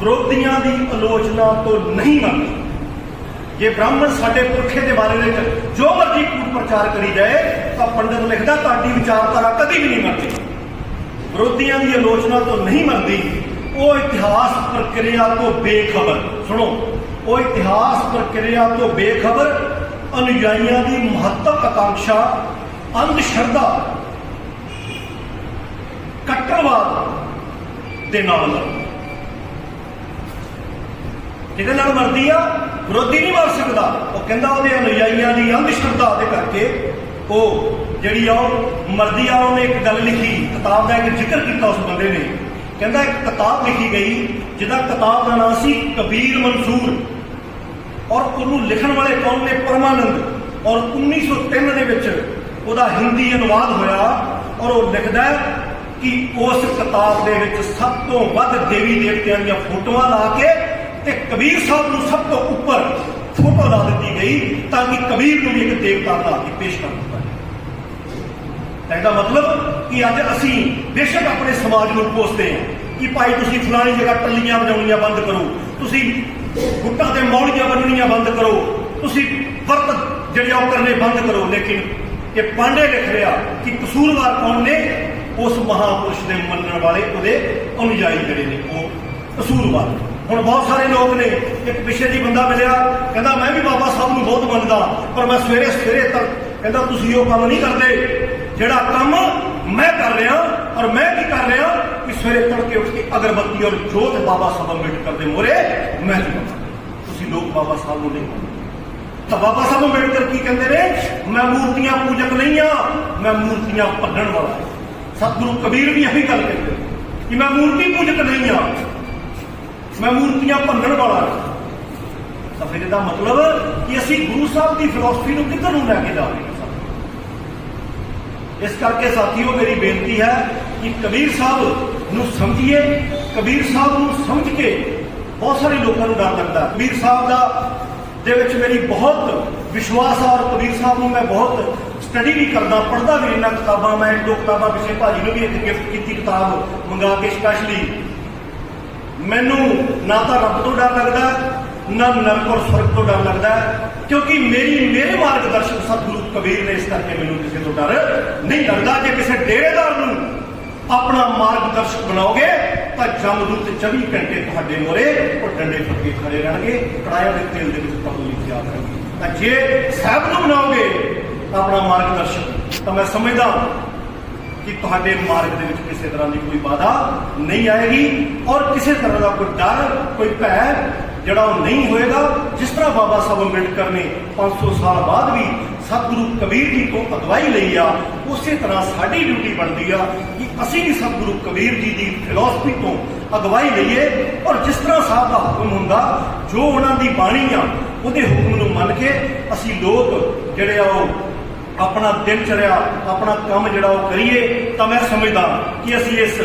ਵਿਰੋਧੀਆਂ ਦੀ ਆਲੋਚਨਾ ਤੋਂ ਨਹੀਂ ਮੰਨਦੀ। ਜੇ ਬ੍ਰਾਹਮਣ ਸਾਡੇ ਪੁਰਖੇ ਦੇ ਬਾਰੇ ਵਿੱਚ ਜੋ ਮਰਜ਼ੀ ਕੂਟ ਪ੍ਰਚਾਰ ਕਰੀ ਜਾਏ, ਤਾਂ ਪੰਡਤ ਲਿਖਦਾ ਤੁਹਾਡੀ ਵਿਚਾਰਧਾਰਾ ਕਦੀ ਵੀ ਨਹੀਂ ਮੰਨਦੀ। ਵਿਰੋਧੀਆਂ ਦੀ ਆਲੋਚਨਾ ਤੋਂ ਨਹੀਂ ਮੰਨਦੀ। ਉਹ ਇਤਿਹਾਸ ਪ੍ਰਕਿਰਿਆ ਤੋਂ ਬੇਖਬਰ। ਸੁਣੋ, ਉਹ ਇਤਿਹਾਸ ਪ੍ਰਕਿਰਿਆ ਤੋਂ ਬੇਖਬਰ ਅਨੁਯਾਈਆਂ ਦੀ ਮਹੱਤਵ ਆਕਾਂକ୍ଷା ਅੰਧ ਸ਼ਰਧਾ ਕੱਟਰਵਾਦ ਦੇ ਨਾਲ। ਜਿਹਦੇ ਨਾਲ ਮਰਦੀ ਆ, ਵਿਰੋਧੀ ਨਹੀਂ ਮਰ ਸਕਦਾ। ਉਹ ਕਹਿੰਦਾ ਉਹਦੇ ਅਨੁਯਾਈਆਂ ਦੀ ਅੰਧ ਸ਼ਰਧਾ ਦੇ ਕਰਕੇ ਉਹ ਜਿਹੜੀ ਆ ਉਹ ਮਰਦੀ ਆ, ਉਹਨੇ ਇੱਕ ਗੱਲ ਲਿਖੀ, ਕਿਤਾਬ ਦਾ ਇੱਕ ਜ਼ਿਕਰ ਕੀਤਾ ਉਸ ਬੰਦੇ ਨੇ। ਕਹਿੰਦਾ ਇੱਕ ਕਿਤਾਬ ਲਿਖੀ ਗਈ, ਜਿਹਦਾ ਕਿਤਾਬ ਦਾ ਨਾਮ ਸੀ ਕਬੀਰ ਮਨਸੂਰ। ਔਰ ਉਹਨੂੰ ਲਿਖਣ ਵਾਲੇ ਕੌਣ ਨੇ ਪਰਮਾਨੰਦ। ਔਰ 1903 ਦੇ ਵਿੱਚ ਉਹਦਾ ਹਿੰਦੀ ਅਨੁਵਾਦ ਹੋਇਆ ਔਰ ਉਹ ਲਿਖਦਾ ਕਿ ਉਸ ਕਿਤਾਬ ਦੇ ਵਿੱਚ ਸਭ ਤੋਂ ਵੱਧ ਦੇਵੀ ਦੇਵਤਿਆਂ ਦੀਆਂ ਫੋਟੋਆਂ ਲਾ ਕੇ ਤੇ ਕਬੀਰ ਸਾਹਿਬ ਨੂੰ ਸਭ ਤੋਂ ਉੱਪਰ ਫੋਟੋ ਲਾ ਦਿੱਤੀ ਗਈ ਤਾਂ ਕਿ ਕਬੀਰ ਨੂੰ ਵੀ ਇੱਕ ਦੇਵਤਾ ਲਾ ਕੇ ਪੇਸ਼ ਕਰ ਦਿੱਤਾ ਇਹਦਾ ਮਤਲਬ ਕਿ ਅੱਜ ਅਸੀਂ ਬੇਸ਼ੱਕ ਆਪਣੇ ਸਮਾਜ ਨੂੰ ਕੋਸਦੇ ਹਾਂ ਕਿ ਭਾਈ ਤੁਸੀਂ ਫਲਾਣੀ ਜਗ੍ਹਾ ਟੱਲੀਆਂ ਬਣਾਉਣੀਆਂ ਬੰਦ ਕਰੋ, ਤੁਸੀਂ ਗੁੱਟਾਂ ਤੇ ਮੌਲੀਆਂ ਬੰਨਣੀਆਂ ਬੰਦ ਕਰੋ, ਤੁਸੀਂ ਵਰਤ ਜਿਹੜੇ ਉਹ ਕਰਨੇ ਬੰਦ ਕਰੋ, ਲੇਕਿਨ ਇਹ ਪਾਂਡੇ ਲਿਖ ਰਿਹਾ ਕਿ ਕਸੂਰਵਾਰ ਕੌਣ ਨੇ? ਉਸ ਮਹਾਪੁਰਸ਼ ਦੇ ਮੰਨਣ ਵਾਲੇ ਉਹਦੇ ਅਨੁਯਾਈ ਜਿਹੜੇ ਨੇ, ਉਹ ਕਸੂਰਵਾਰ ਨੇ। ਹੁਣ ਬਹੁਤ ਸਾਰੇ ਲੋਕ ਨੇ, ਇੱਕ ਪਿੱਛੇ ਦੀ ਬੰਦਾ ਮਿਲਿਆ, ਕਹਿੰਦਾ, ਮੈਂ ਵੀ ਬਾਬਾ ਸਾਹਿਬ ਨੂੰ ਬਹੁਤ ਮੰਨਦਾ, ਪਰ ਮੈਂ ਸਵੇਰੇ ਸਵੇਰੇ ਤੱਕ ਕਹਿੰਦਾ, ਤੁਸੀਂ ਉਹ ਕੰਮ ਨਹੀਂ ਕਰਦੇ, ਜਿਹੜਾ ਕੰਮ ਮੈਂ ਕਰ ਰਿਹਾ, ਔਰ ਮੈਂ ਕੀ ਕਰ ਰਿਹਾ ਕਿ ਸਵੇਰੇ ਤੜਕੇ ਉੱਠ ਕੇ ਅਗਰਬੱਤੀ ਔਰ ਜੋਤ ਬਾਬਾ ਸਾਹਿਬ ਅੰਬੇਡਕਰ ਦੇ ਮੋਰੇ ਮੈਂ ਜਗਾਉਂਦਾ ਤੁਸੀਂ ਲੋਕ ਬਾਬਾ ਸਾਹਿਬ ਨੂੰ ਨਹੀਂ ਮੰਨਦੇ। ਤਾਂ ਬਾਬਾ ਸਾਹਿਬ ਅੰਬੇਡਕਰ ਕੀ ਕਹਿੰਦੇ ਨੇ? ਮੈਂ ਮੂਰਤੀਆਂ ਪੂਜਕ ਨਹੀਂ ਆ, ਮੈਂ ਮੂਰਤੀਆਂ ਭੰਨਣ ਵਾਲਾ ਸਤਿਗੁਰੂ ਕਬੀਰ ਵੀ ਇਹੀ ਗੱਲ ਕਹਿੰਦੇ ਕਿ ਮੈਂ ਮੂਰਤੀ ਪੂਜਕ ਨਹੀਂ ਆ ਮੈਂ ਮੂਰਤੀਆਂ ਭੰਨਣ ਵਾਲਾ ਤਾਂ ਫਿਰ ਇਹਦਾ ਮਤਲਬ ਕਿ ਅਸੀਂ ਗੁਰੂ ਸਾਹਿਬ ਦੀ ਫਿਲਾਸਫੀ ਨੂੰ ਕਿੱਧਰ ਨੂੰ ਲੈ ਕੇ ਜਾ ਰਹੇ ਇਸ ਕਰਕੇ ਸਾਥੀਓ, ਮੇਰੀ ਬੇਨਤੀ ਹੈ ਕਿ ਕਬੀਰ ਸਾਹਿਬ ਨੂੰ ਸਮਝੀਏ, ਕਬੀਰ ਸਾਹਿਬ ਨੂੰ ਸਮਝ ਕੇ ਬਹੁਤ ਸਾਰੇ ਲੋਕਾਂ ਨੂੰ ਡਰ ਲੱਗਦਾ। ਕਬੀਰ ਸਾਹਿਬ ਦਾ ਦੇ ਵਿੱਚ ਮੇਰੀ ਬਹੁਤ ਵਿਸ਼ਵਾਸ ਆ ਔਰ ਕਬੀਰ ਸਾਹਿਬ ਨੂੰ ਮੈਂ ਬਹੁਤ ਸਟੱਡੀ ਵੀ ਕਰਦਾ, ਪੜ੍ਹਦਾ ਵੀ ਇਹਨਾਂ ਕਿਤਾਬਾਂ ਮੈਂ ਇੱਕ ਦੋ ਕਿਤਾਬਾਂ ਪਿੱਛੇ ਭਾਜੀ ਨੂੰ ਵੀ ਇੱਕ ਗਿਫਟ ਕੀਤੀ, ਕਿਤਾਬ ਮੰਗਾ ਕੇ ਸਪੈਸ਼ਲੀ ਮੈਨੂੰ ਨਾ ਤਾਂ ਰੱਬ ਤੋਂ ਡਰ ਲੱਗਦਾ, ਨਾ ਨਰਕ ਔਰ ਸਵਰਗ ਤੋਂ ਡਰ ਲੱਗਦਾ, ਕਿਉਂਕਿ ਮੇਰੀ, ਮੇਰੇ ਮਾਰਗਦਰਸ਼ਕ ਸਤਿਗੁਰੂ ਕਬੀਰ ਨੇ ਇਸ ਕਰਕੇ ਮੈਨੂੰ ਕਿਸੇ ਤੋਂ ਡਰ ਨਹੀਂ ਲੱਗਦਾ। ਜੇ ਕਿਸੇ ਡੇਰੇਦਾਰ ਨੂੰ ਆਪਣਾ ਮਾਰਗਦਰਸ਼ਕ ਬਣਾਓਗੇ, ਤਾਂ ਜਮਦੂਤ 24 ਘੰਟੇ ਤੁਹਾਡੇ ਮੋਰੇ ਉਹ ਡੰਡੇ ਫੜ ਖੜੇ ਰਹਿਣਗੇ। ਕੜਾਇਆ ਦੇ ਤੇਲ ਦੇ ਵਿੱਚ ਤੁਹਾਨੂੰ ਲਿਖਿਆ ਕਰਨਗੇ ਤਾਂ ਜੇ ਸਾਹਿਬ ਨੂੰ ਬਣਾਓਗੇ ਆਪਣਾ ਮਾਰਗਦਰਸ਼ਕ ਤਾਂ ਮੈਂ ਸਮਝਦਾ ਕਿ ਤੁਹਾਡੇ ਮਾਰਗ ਦੇ ਵਿੱਚ ਕਿਸੇ ਤਰ੍ਹਾਂ ਦੀ ਕੋਈ ਬਾਧਾ ਨਹੀਂ ਆਏਗੀ ਔਰ ਕਿਸੇ ਤਰ੍ਹਾਂ ਦਾ ਕੋਈ ਡਰ, ਕੋਈ ਭੈ ਜਿਹੜਾ ਉਹ ਨਹੀਂ ਹੋਏਗਾ। ਜਿਸ ਤਰ੍ਹਾਂ ਬਾਬਾ ਸਾਹਿਬ ਅੰਬੇਡਕਰ ਨੇ 500 ਸਾਲ ਬਾਅਦ ਵੀ ਸਤਿਗੁਰੂ ਕਬੀਰ ਜੀ ਤੋਂ ਅਗਵਾਈ ਲਈ ਆ, ਉਸੇ ਤਰ੍ਹਾਂ ਸਾਡੀ ਡਿਊਟੀ ਬਣਦੀ ਆ ਕਿ ਅਸੀਂ ਵੀ ਸਤਿਗੁਰੂ ਕਬੀਰ ਜੀ ਦੀ ਫਿਲਾਸਫੀ ਤੋਂ ਅਗਵਾਈ ਲਈਏ। ਔਰ ਜਿਸ ਤਰ੍ਹਾਂ ਸਾਹਿਬ ਦਾ ਹੁਕਮ ਹੁੰਦਾ, ਜੋ ਉਹਨਾਂ ਦੀ ਬਾਣੀ ਆ, ਉਹਦੇ ਹੁਕਮ ਨੂੰ ਮੰਨ ਕੇ ਅਸੀਂ ਲੋਕ ਜਿਹੜੇ ਆ ਉਹ ਆਪਣਾ ਦਿਨ ਚਰਿਆ ਆਪਣਾ ਕੰਮ ਜਿਹੜਾ ਉਹ ਕਰੀਏ, ਤਾਂ ਮੈਂ ਸਮਝਦਾ ਕਿ ਅਸੀਂ ਇਸ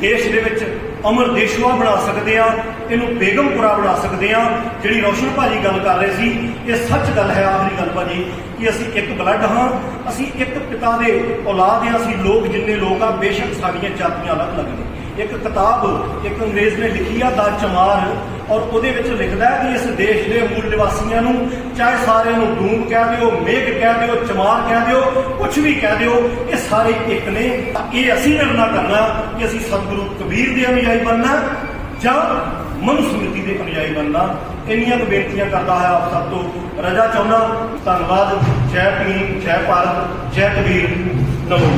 ਦੇਸ਼ ਦੇ ਵਿੱਚ ਅਮਰ ਦੇਸ਼ਵਾ ਬਣਾ ਸਕਦੇ ਆ ਇਹਨੂੰ ਬੇਗਮਪੁਰਾ ਬਣਾ ਸਕਦੇ ਆ ਜਿਹੜੀ ਰੌਸ਼ਨ ਭਾਜੀ ਗੱਲ ਕਰ ਰਹੇ ਸੀ, ਇਹ ਸੱਚ ਗੱਲ ਹੈ, ਆਖਰੀ ਗੱਲ ਭਾਜੀ, ਕਿ ਅਸੀਂ ਇੱਕ ਬਲੱਡ ਹਾਂ, ਅਸੀਂ ਇੱਕ ਪਿਤਾ ਦੇ ਔਲਾਦ ਹਾਂ, ਅਸੀਂ ਲੋਕ ਜਿੰਨੇ ਲੋਕ ਆ, ਬੇਸ਼ੱਕ ਸਾਡੀਆਂ ਜਾਤੀਆਂ ਅਲੱਗ-ਅਲੱਗ ਨੇ। ਇੱਕ ਕਿਤਾਬ, ਇੱਕ ਅੰਗਰੇਜ਼ ਨੇ ਲਿਖੀ ਆ, ਦਾ ਚਮਾਰ, ਔਰ ਉਹਦੇ ਵਿੱਚ ਲਿਖਦਾ ਹੈ ਕਿ ਇਸ ਦੇਸ਼ ਦੇ ਮੂਲ ਨਿਵਾਸੀਆਂ ਨੂੰ ਚਾਹੇ ਸਾਰਿਆਂ ਨੂੰ ਡੂਮ ਕਹਿ ਦਿਓ, ਮੇਘ ਕਹਿ ਦਿਓ, ਚਮਾਰ ਕਹਿ ਦਿਓ ਕੁਝ ਵੀ ਕਹਿ ਦਿਓ, ਇਹ ਸਾਰੇ ਇੱਕ ਨੇ। ਇਹ ਅਸੀਂ ਨਿਰਣਾ ਕਰਨਾ ਕਿ ਅਸੀਂ ਸਤਿਗੁਰੂ ਕਬੀਰ ਦੇ ਅਨੁਯਾਈ ਬਣਨਾ ਜਾਂ ਮਨੁਸਮਿਤੀ ਦੇ ਅਨੁਯਾਈ ਬਣਨਾ। ਇੰਨੀਆਂ ਕੁ ਬੇਨਤੀਆਂ ਕਰਦਾ ਹੈ ਆਪ ਸਭ ਤੋਂ ਰਜਾ ਚਾਹੁੰਦਾ। ਧੰਨਵਾਦ। ਜੈ ਭੀਮ, ਜੈ ਭਾਰਤ, ਜੈ ਕਬੀਰ। ਨਮੋ।